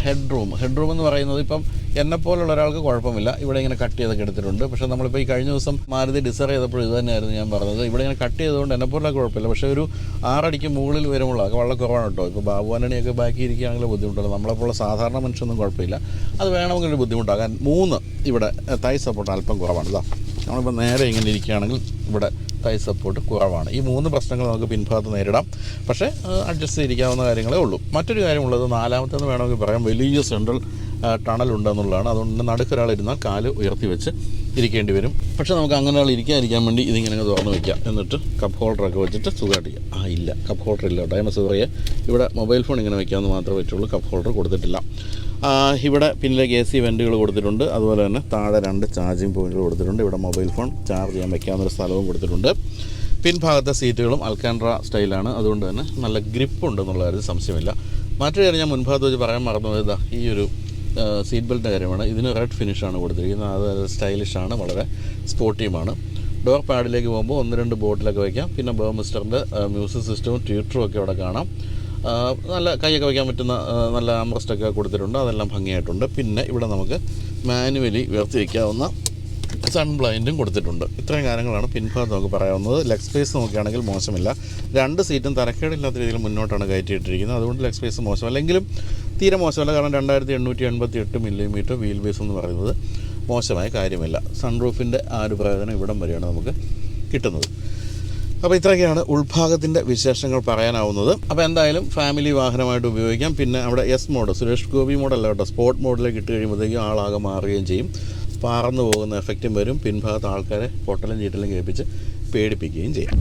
ഹെഡ് റൂം ഹെഡ് റൂം എന്ന് പറയുന്നത് ഇപ്പം എന്നെപ്പോലുള്ള ഒരാൾക്ക് കുഴപ്പമില്ല. ഇവിടെ ഇങ്ങനെ കട്ട് ചെയ്തൊക്കെ എടുത്തിട്ടുണ്ട്. പക്ഷേ നമ്മളിപ്പോൾ ഈ കഴിഞ്ഞ ദിവസം മാരുതി ഡിസർ ചെയ്തപ്പോൾ ഇത് തന്നെയായിരുന്നു ഞാൻ പറഞ്ഞത്. ഇവിടെ ഇങ്ങനെ കട്ട് ചെയ്തുകൊണ്ട് എന്നെ എന്നെപ്പോലുള്ള കുഴപ്പമില്ല. പക്ഷേ ഒരു ആറടിക്ക് മുകളിൽ വരുമ്പോൾ അതൊക്കെ വളരെ കുറവാണ് കേട്ടോ. ഇപ്പോൾ ബാബു ആന്റണിയൊക്കെ ബാക്കി ഇരിക്കുകയാണെങ്കിൽ ബുദ്ധിമുട്ടില്ല. നമ്മളെപ്പോലുള്ള സാധാരണ മനുഷ്യനൊന്നും കുഴപ്പമില്ല. അത് വേണമെങ്കിൽ ഒരു ബുദ്ധിമുട്ടാകാൻ മൂന്ന് ഇവിടെ തൈ സപ്പോർട്ട് അല്പം കുറവാണ്. ഇതാ നമ്മളിപ്പോൾ നേരെ ഇങ്ങനെ ഇരിക്കുകയാണെങ്കിൽ ഇവിടെ തൈ സപ്പോർട്ട് കുറവാണ്. ഈ മൂന്ന് പ്രശ്നങ്ങൾ നമുക്ക് പിൻഭാഗത്ത് നേരിടാം. പക്ഷേ അഡ്ജസ്റ്റ് ചെയ്തിരിക്കാവുന്ന കാര്യങ്ങളേ ഉള്ളൂ. മറ്റൊരു കാര്യമുള്ളത് നാലാമത്തേന്ന് വേണമെങ്കിൽ പറയാം. വലിയ സെൻട്രൽ ടണൽ ഉണ്ടെന്നുള്ളതാണ്. അതുകൊണ്ട് നടുക്കൊരാൾ ഇരുന്നാൽ കാൽ ഉയർത്തി വെച്ച് ഇരിക്കേണ്ടി വരും. പക്ഷേ നമുക്ക് അങ്ങനെ ഒരാൾ ഇരിക്കാതിരിക്കാൻ വേണ്ടി ഇതിങ്ങനെ തുറന്ന് വയ്ക്കാം എന്നിട്ട് കപ്പ് ഹോൾഡറൊക്കെ വെച്ചിട്ട് സുഖമായിട്ട് ആ ഇല്ല. കപ്പ് ഹോൾഡർ ഇല്ല കേട്ടോ. സോറിയെ ഇവിടെ മൊബൈൽ ഫോൺ ഇങ്ങനെ വയ്ക്കാമെന്ന് മാത്രമേ പറ്റുള്ളൂ. കപ്പ് ഹോൾഡർ കൊടുത്തിട്ടില്ല. ഇവിടെ പിന്നിലേക്ക് എ സി വെന്റുകൾ കൊടുത്തിട്ടുണ്ട്. അതുപോലെ തന്നെ താഴെ രണ്ട് ചാർജിങ് പോയിന്റുകൾ കൊടുത്തിട്ടുണ്ട്. ഇവിടെ മൊബൈൽ ഫോൺ ചാർജ് ചെയ്യാൻ വെക്കാവുന്നൊരു സ്ഥലവും കൊടുത്തിട്ടുണ്ട്. പിൻഭാഗത്തെ സീറ്റുകളും അൽക്കാൻഡ്ര സ്റ്റൈലാണ് അതുകൊണ്ട് തന്നെ നല്ല ഗ്രിപ്പ് ഉണ്ടെന്നുള്ള കാര്യത്തിൽ സംശയമില്ല. മറ്റൊരു കാര്യം ഞാൻ മുൻഭാഗത്ത് വെച്ച് പറയാൻ മറന്നു ഇതാ ഈ ഒരു സീറ്റ് ബെൽറ്റിന്റെ കാര്യമാണ് ഇതിന് റെഡ് ഫിനിഷാണ് കൊടുത്തിരിക്കുന്നത്. അത് സ്റ്റൈലിഷാണ് വളരെ സ്പോർട്ടീവുമാണ് ഡോർ പാഡിലേക്ക് പോകുമ്പോൾ ഒന്ന് രണ്ട് ബോട്ടിലൊക്കെ വയ്ക്കാം പിന്നെ ബേമിസ്റ്ററിന്റെ മ്യൂസിക് സിസ്റ്റവും ട്യൂട്ടറും ഒക്കെ അവിടെ കാണാം. നല്ല കൈയൊക്കെ വയ്ക്കാൻ പറ്റുന്ന നല്ല ആംബ്രസ്റ്റൊക്കെ കൊടുത്തിട്ടുണ്ട്. അതെല്ലാം ഭംഗിയായിട്ടുണ്ട്. പിന്നെ ഇവിടെ നമുക്ക് മാനുവലി ഉയർത്തി വയ്ക്കാവുന്ന സൺ ബ്ലൈൻഡും കൊടുത്തിട്ടുണ്ട്. ഇത്രയും കാര്യങ്ങളാണ് പിൻഭാഗത്ത് നമുക്ക് പറയാവുന്നത്. ലെഗ് സ്പേസ് നോക്കുകയാണെങ്കിൽ മോശമില്ല. രണ്ട് സീറ്റും തരക്കേടില്ലാത്ത രീതിയിൽ മുന്നോട്ടാണ് കയറ്റിയിട്ടിരിക്കുന്നത്. അതുകൊണ്ട് ലെഗ് സ്പേസ് മോശം അല്ലെങ്കിലും തീരെ മോശമല്ല കാരണം രണ്ടായിരത്തി എണ്ണൂറ്റി എൺപത്തി എട്ട് മില്ലിമീറ്റർ വീൽ ബേസ് എന്ന് പറയുന്നത് മോശമായ കാര്യമല്ല. സൺറൂഫിന്റെ ആ ഒരു പ്രയോജനം ഇവിടം വരെയാണ് നമുക്ക് കിട്ടുന്നത്. അപ്പോൾ ഇത്രയൊക്കെയാണ് ഉൾഭാഗത്തിന്റെ വിശേഷങ്ങൾ പറയാനാവുന്നത്. അപ്പോൾ എന്തായാലും ഫാമിലി വാഹനമായിട്ട് ഉപയോഗിക്കാം. പിന്നെ അവിടെ എസ് മോഡ് സുരേഷ് ഗോപി മോഡല്ല കേട്ടോ. സ്പോർട്ട് മോഡിലേക്ക് ഇട്ട് കഴിയുമ്പോഴത്തേക്കും ആളാകെ മാറുകയും ചെയ്യും. പാറന്ന് പോകുന്ന എഫക്റ്റും വരും. പിൻഭാഗത്ത് ആൾക്കാരെ പൊട്ടലും ചീറ്റലും കേൾപ്പിച്ച് പേടിപ്പിക്കുകയും ചെയ്യാം.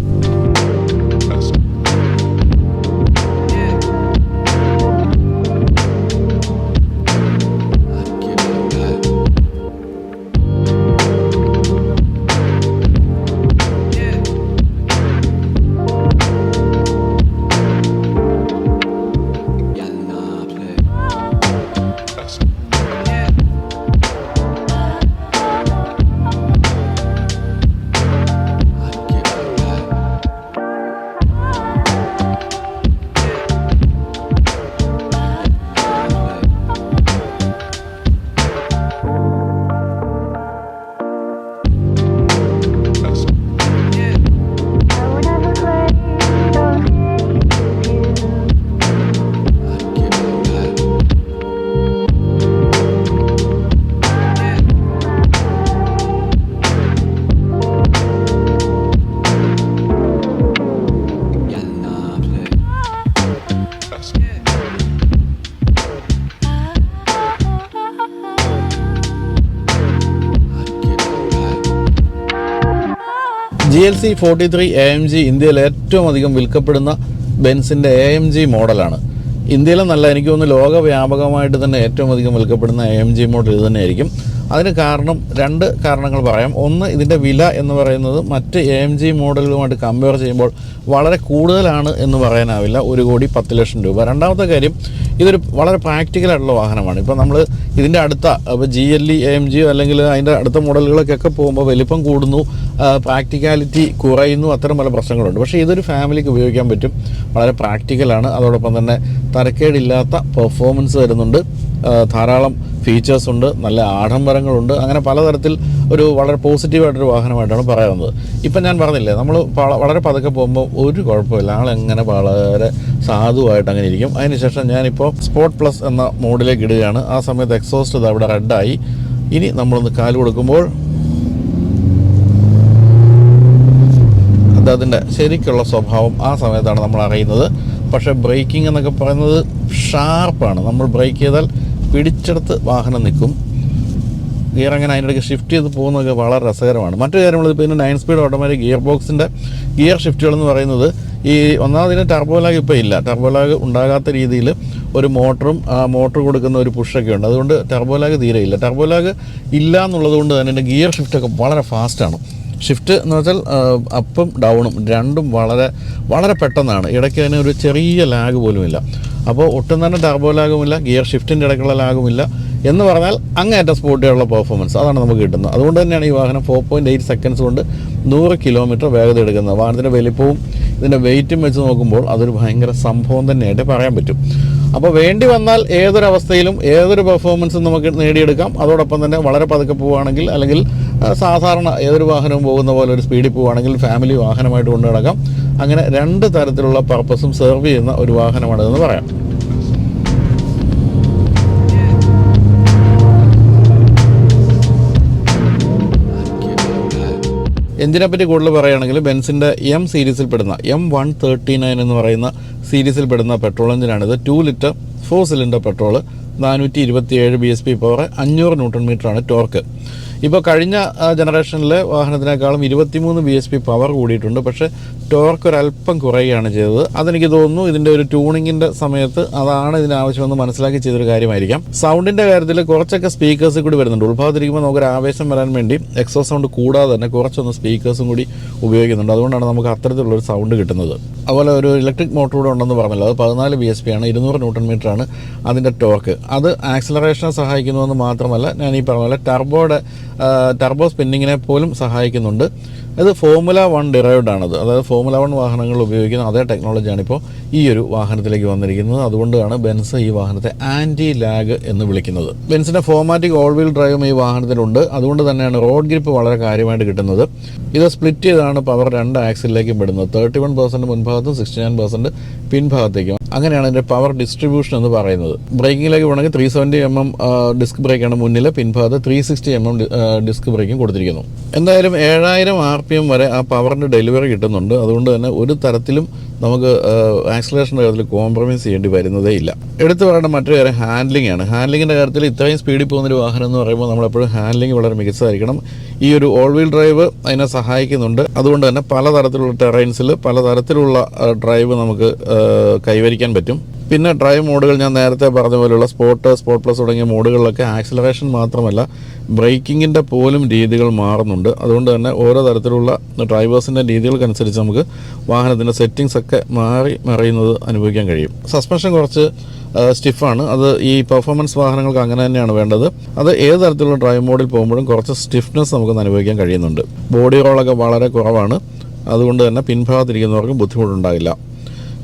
L C forty three A M G ഇന്ത്യയിൽ ഏറ്റവും അധികം വിൽക്കപ്പെടുന്ന ബെൻസിന്റെ എ എം ജി മോഡലാണ്. ഇന്ത്യയിലെ നല്ല എനിക്ക് തോന്നുന്നു ലോകവ്യാപകമായിട്ട് തന്നെ ഏറ്റവും അധികം വിൽക്കപ്പെടുന്ന എ എം ജി മോഡൽ ഇത് തന്നെയായിരിക്കും. അതിന് കാരണം രണ്ട് കാരണങ്ങൾ പറയാം. ഒന്ന് ഇതിന്റെ വില എന്ന് പറയുന്നത് മറ്റ് എ എം ജി മോഡലുകളുമായിട്ട് കമ്പയർ ചെയ്യുമ്പോൾ വളരെ കൂടുതലാണ് എന്ന് പറയാനാവില്ല. ഒരു കോടി പത്ത് ലക്ഷം രൂപ. രണ്ടാമത്തെ കാര്യം ഇതൊരു വളരെ പ്രാക്ടിക്കൽ ആയിട്ടുള്ള വാഹനമാണ്. ഇപ്പോൾ നമ്മൾ ഇതിന്റെ അടുത്ത അപ്പോൾ ജി എൽ ഇ എം ജിയോ അല്ലെങ്കിൽ അതിന്റെ അടുത്ത മോഡലുകളൊക്കെ പോകുമ്പോൾ വലിപ്പം കൂടുന്നു പ്രാക്ടിക്കാലിറ്റി കുറയുന്നു അത്തരം പല പ്രശ്നങ്ങളുണ്ട്. പക്ഷേ ഇതൊരു ഫാമിലിക്ക് ഉപയോഗിക്കാൻ പറ്റും. വളരെ പ്രാക്ടിക്കലാണ്. അതോടൊപ്പം തന്നെ തരക്കേടില്ലാത്ത പെർഫോമൻസ് വരുന്നുണ്ട്. ധാരാളം ഫീച്ചേഴ്സ് ഉണ്ട് നല്ല ആഡംബരങ്ങളുണ്ട്. അങ്ങനെ പലതരത്തിൽ ഒരു വളരെ പോസിറ്റീവായിട്ടൊരു വാഹനമായിട്ടാണ് പറയുന്നത് ഇപ്പം ഞാൻ പറഞ്ഞില്ലേ നമ്മൾ വളരെ പതുക്കെ പോകുമ്പോൾ ഒരു കുഴപ്പമില്ല. ആളെങ്ങനെ വളരെ സാധുവായിട്ട് അങ്ങനെ ഇരിക്കും അതിനുശേഷം ഞാനിപ്പോൾ സ്പോർട്ട് പ്ലസ് എന്ന മോഡിലേക്ക് ഇടുകയാണ്. ആ സമയത്ത് എക്സോസ്റ്റ് ഇത് അവിടെ റെഡായി. ഇനി നമ്മളൊന്ന് കാൽ കൊടുക്കുമ്പോൾ അതിന്റെ ശരിക്കുള്ള സ്വഭാവം ആ സമയത്താണ് നമ്മൾ അറിയുന്നത്. പക്ഷേ ബ്രേക്കിംഗ് എന്നൊക്കെ പറയുന്നത് ഷാർപ്പാണ് നമ്മൾ ബ്രേക്ക് ചെയ്താൽ പിടിച്ചെടുത്ത് വാഹനം നിൽക്കും. ഗിയർ അങ്ങനെ അതിന്റെ ഇടയ്ക്ക് ഷിഫ്റ്റ് ചെയ്ത് പോകുന്നതൊക്കെ വളരെ രസകരമാണ്. മറ്റു കാര്യങ്ങൾ പിന്നെ നയൻ സ്പീഡ് ഓട്ടോമാറ്റിക് ഗിയർ ബോക്സിന്റെ ഗിയർ ഷിഫ്റ്റുകൾ എന്ന് പറയുന്നത് ഈ ഒന്നാമതിന് ടർബോലാഗ് ഇപ്പോൾ ഇല്ല. ടർബോലാഗ് ഉണ്ടാകാത്ത രീതിയിൽ ഒരു മോട്ടറും ആ മോട്ടർ കൊടുക്കുന്ന ഒരു പുഷൊക്കെ ഉണ്ട്. അതുകൊണ്ട് ടർബോലാഗ് തീരെ ഇല്ല. ടർബോലാഗ് ഇല്ല എന്നുള്ളത് കൊണ്ട് തന്നെ എന്റെ ഗിയർ ഷിഫ്റ്റൊക്കെ വളരെ ഫാസ്റ്റാണ് ഷിഫ്റ്റ് എന്ന് വെച്ചാൽ അപ്പും ഡൗണും രണ്ടും വളരെ വളരെ പെട്ടെന്നാണ്. ഇടയ്ക്ക് അതിന് ഒരു ചെറിയ ലാഗ് പോലുമില്ല. അപ്പോൾ ഒട്ടും തന്നെ ടർബോ ലാഗുമില്ല ഗിയർ ഷിഫ്റ്റിന്റെ ഇടയ്ക്കുള്ള ലാഗുമില്ല എന്ന് പറഞ്ഞാൽ അങ്ങേറ്റം സ്പോട്ടിയുള്ള പെർഫോമൻസ് അതാണ് നമുക്ക് കിട്ടുന്നത്. അതുകൊണ്ട് തന്നെയാണ് ഈ വാഹനം ഫോർ പോയിന്റ് എയ്റ്റ് സെക്കൻഡ്സ് കൊണ്ട് നൂറ് കിലോമീറ്റർ വേഗത എടുക്കുന്നത്. വാഹനത്തിന്റെ വലിപ്പവും ഇതിന്റെ വെയിറ്റും വെച്ച് നോക്കുമ്പോൾ അതൊരു ഭയങ്കര സംഭവം തന്നെയായിട്ട് പറയാൻ പറ്റും. അപ്പോൾ വേണ്ടി വന്നാൽ ഏതൊരവസ്ഥയിലും ഏതൊരു പെർഫോമൻസും നമുക്ക് നേടിയെടുക്കാം. അതോടൊപ്പം തന്നെ വളരെ പതുക്കെ പോവുകയാണെങ്കിൽ അല്ലെങ്കിൽ സാധാരണ ഏതൊരു വാഹനവും പോകുന്ന പോലെ ഒരു സ്പീഡിൽ പോവുകയാണെങ്കിൽ ഫാമിലി വാഹനമായിട്ട് കൊണ്ടു നടക്കാം. അങ്ങനെ രണ്ട് തരത്തിലുള്ള പർപ്പസും സെർവ് ചെയ്യുന്ന ഒരു വാഹനമാണിതെന്ന് പറയാം. എഞ്ചിനെ പറ്റി കൂടുതൽ പറയുകയാണെങ്കിൽ ബെൻസിന്റെ എം സീരീസിൽ പെടുന്ന എം വൺ തേർട്ടി നയൻ എന്ന് പറയുന്ന സീരീസിൽ പെടുന്ന petrol എഞ്ചിനാണിത് two litre four cylinder petrol നാനൂറ്റി ഇരുപത്തിയേഴ് ബി എസ് പി പവർ അഞ്ഞൂറ് ന്യൂട്ടൺ മീറ്ററാണ് ടോർക്ക് ഇപ്പോൾ കഴിഞ്ഞ ജനറേഷനിലെ വാഹനത്തിനേക്കാളും ഇരുപത്തിമൂന്ന് ബി എസ് പി പവർ കൂടിയിട്ടുണ്ട്. പക്ഷേ ടോർക്ക് ഒരല്പം കുറയുകയാണ് ചെയ്തത്. അതെനിക്ക് തോന്നുന്നു ഇതിന്റെ ഒരു ട്യൂണിങ്ങിന്റെ സമയത്ത് അതാണ് ഇതിനാവശ്യമെന്ന് മനസ്സിലാക്കി ചെയ്തൊരു കാര്യമായിരിക്കാം. സൗണ്ടിന്റെ കാര്യത്തിൽ കുറച്ചൊക്കെ സ്പീക്കേഴ്സ് കൂടി വരുന്നുണ്ട്. ഉത്ഭവത്തിരിക്കുമ്പോൾ നമുക്കൊരു ആവേശം വരാൻ വേണ്ടി എക്സോ സൗണ്ട് കൂടാതെ തന്നെ കുറച്ചൊന്ന് സ്പീക്കേഴ്സും കൂടി ഉപയോഗിക്കുന്നുണ്ട്. അതുകൊണ്ടാണ് നമുക്ക് അത്തരത്തിലുള്ളൊരു സൗണ്ട് കിട്ടുന്നത്. അതുപോലെ ഒരു ഇലക്ട്രിക് മോട്ടോർ കൂടെ ഉണ്ടെന്ന് പറഞ്ഞല്ലോ. അത് പതിനാല് ബി എസ് പി ആണ്. ഇരുന്നൂറ് ന്യൂട്ടൺ മീറ്റർ ആണ് അതിന്റെ ടോർക്ക്. അത് ആക്സിലറേഷനെ സഹായിക്കുന്നുവെന്ന് മാത്രമല്ല ഞാൻ ഈ പറഞ്ഞ പോലെ ടർബോയുടെ ടർബോ സ്പിന്നിങ്ങിനെ പോലും സഹായിക്കുന്നുണ്ട്. ഇത് ഫോമുല വൺ ഡിറൈവ്ഡ് ആണത്. അതായത് ഫോമുല വൺ വാഹനങ്ങൾ ഉപയോഗിക്കുന്ന അതേ ടെക്നോളജിയാണ് ഇപ്പോൾ ഈ ഒരു വാഹനത്തിലേക്ക് വന്നിരിക്കുന്നത്. അതുകൊണ്ടാണ് ബെൻസ് ഈ വാഹനത്തെ ആന്റി ലാഗ് എന്ന് വിളിക്കുന്നത്. ബെൻസിന്റെ ഫോമാറ്റിക് ഓൾ വീൽ ഡ്രൈവും ഈ വാഹനത്തിലുണ്ട്. അതുകൊണ്ട് തന്നെയാണ് റോഡ് ഗ്രിപ്പ് വളരെ കാര്യമായിട്ട് കിട്ടുന്നത്. ഇത് സ്പ്ലിറ്റ് ചെയ്താണ് പവർ രണ്ട് ആക്സിലേക്ക് പെടുന്നത്. തേർട്ടി വൺ പെർസെന്റ് മുൻഭാഗത്തും സിക്സ്റ്റി നയൻ പെർസെന്റ് പിൻഭാഗത്തേക്കും. അങ്ങനെയാണ് ഇതിന്റെ പവർ ഡിസ്ട്രിബ്യൂഷൻ എന്ന് പറയുന്നത്. ബ്രേക്കിങ്ങിലേക്ക് വേണമെങ്കിൽ three seventy M M disc ബ്രേക്കാണ് മുന്നിൽ പിൻഭാഗത്ത് three sixty M M disc ബ്രേക്കും കൊടുത്തിരിക്കുന്നു. എന്തായാലും ഏഴായിരം ആർ പി എം വരെ ആ പവറിന്റെ ഡെലിവറി കിട്ടുന്നുണ്ട്. അതുകൊണ്ട് തന്നെ ഒരു തരത്തിലും നമുക്ക് ആക്സിലേഷന്റെ കാര്യത്തിൽ കോംപ്രമൈസ് ചെയ്യേണ്ടി വരുന്നതേ ഇല്ല. എടുത്തു പറയേണ്ട മറ്റൊരു കാര്യം ഹാൻഡ്ലിംഗ് ആണ്. ഹാൻഡ്ലിങ്ങിന്റെ കാര്യത്തിൽ ഇത്രയും സ്പീഡിൽ പോകുന്നൊരു വാഹനം എന്ന് പറയുമ്പോൾ നമ്മളെപ്പോഴും ഹാൻഡ്ലിംഗ് വളരെ മികച്ചതായിരിക്കണം. ഈ ഒരു ഓൾ വീൽ ഡ്രൈവ് അതിനെ സഹായിക്കുന്നുണ്ട്. അതുകൊണ്ട് തന്നെ പല പലതരത്തിലുള്ള ടെറൈൻസിൽ പലതരത്തിലുള്ള ഡ്രൈവ് നമുക്ക് കൈവരിക്കാൻ പറ്റും. പിന്നെ ഡ്രൈവ് മോഡുകൾ ഞാൻ നേരത്തെ പറഞ്ഞ പോലെയുള്ള സ്പോർട്ട് സ്പോട്ട് പ്ലസ് തുടങ്ങിയ മോഡുകളിലൊക്കെ ആക്സിലറേഷൻ മാത്രമല്ല ബ്രേക്കിങ്ങിന്റെ പോലും രീതികൾ മാറുന്നുണ്ട്. അതുകൊണ്ട് തന്നെ ഓരോ തരത്തിലുള്ള ഡ്രൈവേഴ്സിന്റെ രീതികൾക്കനുസരിച്ച് നമുക്ക് വാഹനത്തിന്റെ സെറ്റിങ്സ് ഒക്കെ മാറി മറിയുന്നത് അനുഭവിക്കാൻ കഴിയും. സസ്പെൻഷൻ കുറച്ച് സ്റ്റിഫാണ്. അത് ഈ പെർഫോമൻസ് വാഹനങ്ങൾക്ക് അങ്ങനെ തന്നെയാണ് വേണ്ടത്. അത് ഏത് തരത്തിലുള്ള ഡ്രൈവ് മോഡിൽ പോകുമ്പോഴും കുറച്ച് സ്റ്റിഫ്നെസ് നമുക്ക് അനുഭവിക്കാൻ കഴിയുന്നുണ്ട്. ബോഡി റോളൊക്കെ വളരെ കുറവാണ്. അതുകൊണ്ട് തന്നെ പിൻഭാഗത്തിരിക്കുന്നവർക്ക് ബുദ്ധിമുട്ടുണ്ടാകില്ല.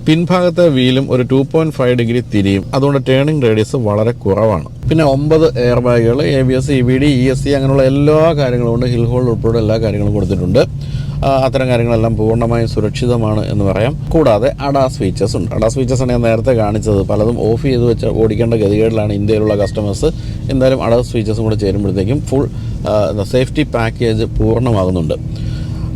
പിൻഭാഗത്തെ വീലും ഒരു ടു പോയിന്റ് ഫൈവ് ഡിഗ്രി തിരിയും. അതുകൊണ്ട് ടേണിംഗ് റേഡിയസ് വളരെ കുറവാണ്. പിന്നെ ഒമ്പത് എയർ ബാഗുകൾ A B S E B D E S C അങ്ങനെയുള്ള എല്ലാ കാര്യങ്ങളും ഉണ്ട്. ഹിൽ ഹോൾഡ് ഉൾപ്പെടെ എല്ലാ കാര്യങ്ങളും കൊടുത്തിട്ടുണ്ട്. അത്തരം കാര്യങ്ങളെല്ലാം പൂർണമായും സുരക്ഷിതമാണ് എന്ന് പറയാം. കൂടാതെ അഡാസ് ഫീച്ചേഴ്സ് ഉണ്ട്. അഡാസ് ഫീച്ചേഴ്സ് ആണ് ഞാൻ നേരത്തെ കാണിച്ചത്. പലതും ഓഫ് ചെയ്ത് വെച്ച് ഓടിക്കേണ്ട ഗതികേടിലാണ് ഇന്ത്യയിലുള്ള കസ്റ്റമേഴ്സ് എന്തായാലും അഡാസ് ഫീച്ചേഴ്സും കൂടെ ചേരുമ്പോഴത്തേക്കും ഫുൾ സേഫ്റ്റി പാക്കേജ് പൂർണമാകുന്നുണ്ട്.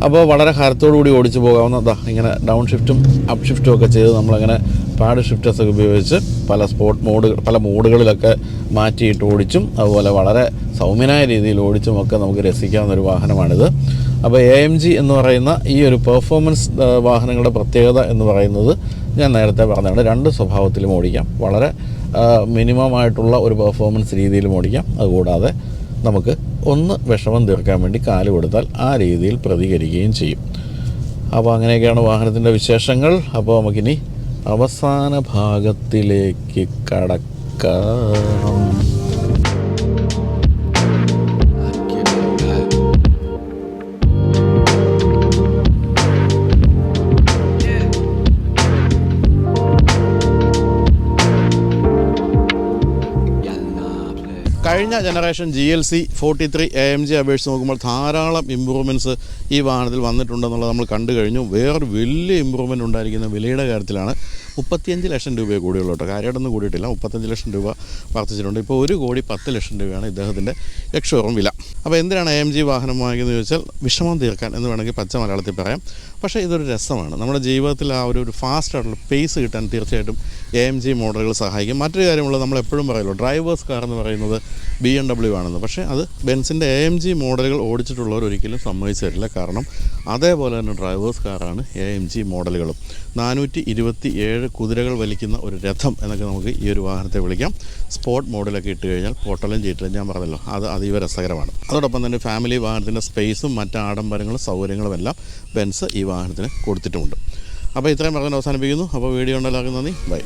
അപ്പോൾ വളരെ കൂടി ഓടിച്ചു പോകാവുന്നതാ ഇങ്ങനെ ഡൗൺ ഷിഫ്റ്റും അപ് ഷിഫ്റ്റും ഒക്കെ ചെയ്ത് നമ്മളങ്ങനെ പാഡ് ഷിഫ്റ്റേഴ്സ് ഒക്കെ ഉപയോഗിച്ച് പല സ്പോട്ട് മോഡുകൾ പല മോഡുകളിലൊക്കെ മാറ്റിയിട്ട് ഓടിച്ചും അതുപോലെ വളരെ സൗമ്യനായ രീതിയിൽ ഓടിച്ചും ഒക്കെ നമുക്ക് രസിക്കാവുന്ന ഒരു വാഹനമാണിത്. അപ്പോൾ എ എം ജി എന്ന് പറയുന്ന ഈ ഒരു പെർഫോമൻസ് വാഹനങ്ങളുടെ പ്രത്യേകത എന്ന് പറയുന്നത് ഞാൻ നേരത്തെ പറഞ്ഞതാണ്. രണ്ട് സ്വഭാവത്തിലും ഓടിക്കാം. വളരെ മിനിമം ആയിട്ടുള്ള ഒരു പെർഫോമൻസ് രീതിയിലും ഓടിക്കാം. അതുകൂടാതെ നമുക്ക് ഒന്ന് വിഷമം തീർക്കാൻ വേണ്ടി കാൽ കൊടുത്താൽ ആ രീതിയിൽ പ്രതികരിക്കുകയും ചെയ്യും. അപ്പോൾ അങ്ങനെയൊക്കെയാണ് വാഹനത്തിന്റെ വിശേഷങ്ങൾ. അപ്പോൾ നമുക്കിനി അവസാന ഭാഗത്തിലേക്ക് കടക്കാം. കഴിഞ്ഞ generation G L C forty three A M G അപേക്ഷിച്ച് നോക്കുമ്പോൾ ധാരാളം ഇമ്പ്രൂവ്മെന്റ്സ് ഈ വാഹനത്തിൽ വന്നിട്ടുണ്ടെന്നുള്ളത് നമ്മൾ കണ്ടു കഴിഞ്ഞു. വേറൊരു വലിയ ഇമ്പ്രൂവ്മെന്റ് ഉണ്ടായിരിക്കുന്ന വിലയുടെ കാര്യത്തിലാണ് മുപ്പത്തിയഞ്ച് ലക്ഷം രൂപയെ കൂടിയുള്ളൂ കേട്ടോ. കാര്യമായിട്ടൊന്നും കൂടിയിട്ടില്ല. മുപ്പത്തഞ്ച് ലക്ഷം രൂപ വർദ്ധിച്ചിട്ടുണ്ട്. ഇപ്പോൾ ഒരു കോടി പത്ത് ലക്ഷം രൂപയാണ് ഇദ്ദേഹത്തിന്റെ എക്സ്ഷോറും വില. അപ്പോൾ എന്തിനാണ് എ എം ജി വാഹനം വാങ്ങിക്കുന്നത് ചോദിച്ചാൽ വിഷമം തീർക്കാൻ എന്ന് വേണമെങ്കിൽ പച്ച മലയാളത്തിൽ പറയാം. പക്ഷേ ഇതൊരു രസമാണ്. നമ്മുടെ ജീവിതത്തിൽ ആ ഒരു ഒരു ഫാസ്റ്റ് ആയിട്ടുള്ള പേസ് കിട്ടാൻ തീർച്ചയായിട്ടും എ എം ജി മോഡലുകൾ സഹായിക്കും. മറ്റൊരു കാര്യമുള്ളത് നമ്മൾ എപ്പോഴും പറയുമല്ലോ ഡ്രൈവേഴ്സ് കാർ എന്ന് പറയുന്നത് ബി എം ഡബ്ല്യു ആണെന്ന്. പക്ഷേ അത് ബെൻസിന്റെ എ എം ജി മോഡലുകൾ ഓടിച്ചിട്ടുള്ളവർ ഒരിക്കലും സമ്മതിച്ചു തരില്ല കാരണം അതേപോലെ തന്നെ ഡ്രൈവേഴ്സ് കാറാണ് എ എം ജി മോഡലുകളും. നാനൂറ്റി ഇരുപത്തി ഏഴ് കുതിരകൾ വലിക്കുന്ന ഒരു രഥം എന്നൊക്കെ നമുക്ക് ഈ ഒരു വാഹനത്തെ വിളിക്കാം. സ്പോർട്ട് മോഡലൊക്കെ ഇട്ട് കഴിഞ്ഞാൽ പൊട്ടലും ചീറ്റലും ഞാൻ പറഞ്ഞല്ലോ. അത് അതീവ രസകരമാണ്. അതോടൊപ്പം തന്നെ ഫാമിലി വാഹനത്തിന്റെ സ്പേസും മറ്റ് ആഡംബരങ്ങളും സൗകര്യങ്ങളും എല്ലാം ബെൻസ് ഈ വാഹനത്തിന് കൊടുത്തിട്ടുമുണ്ട്. അപ്പോൾ ഇത്രയും പറഞ്ഞ് അവസാനിപ്പിക്കുന്നു. അപ്പോൾ വീഡിയോ ഉണ്ടല്ലോ നന്ദി. ബൈ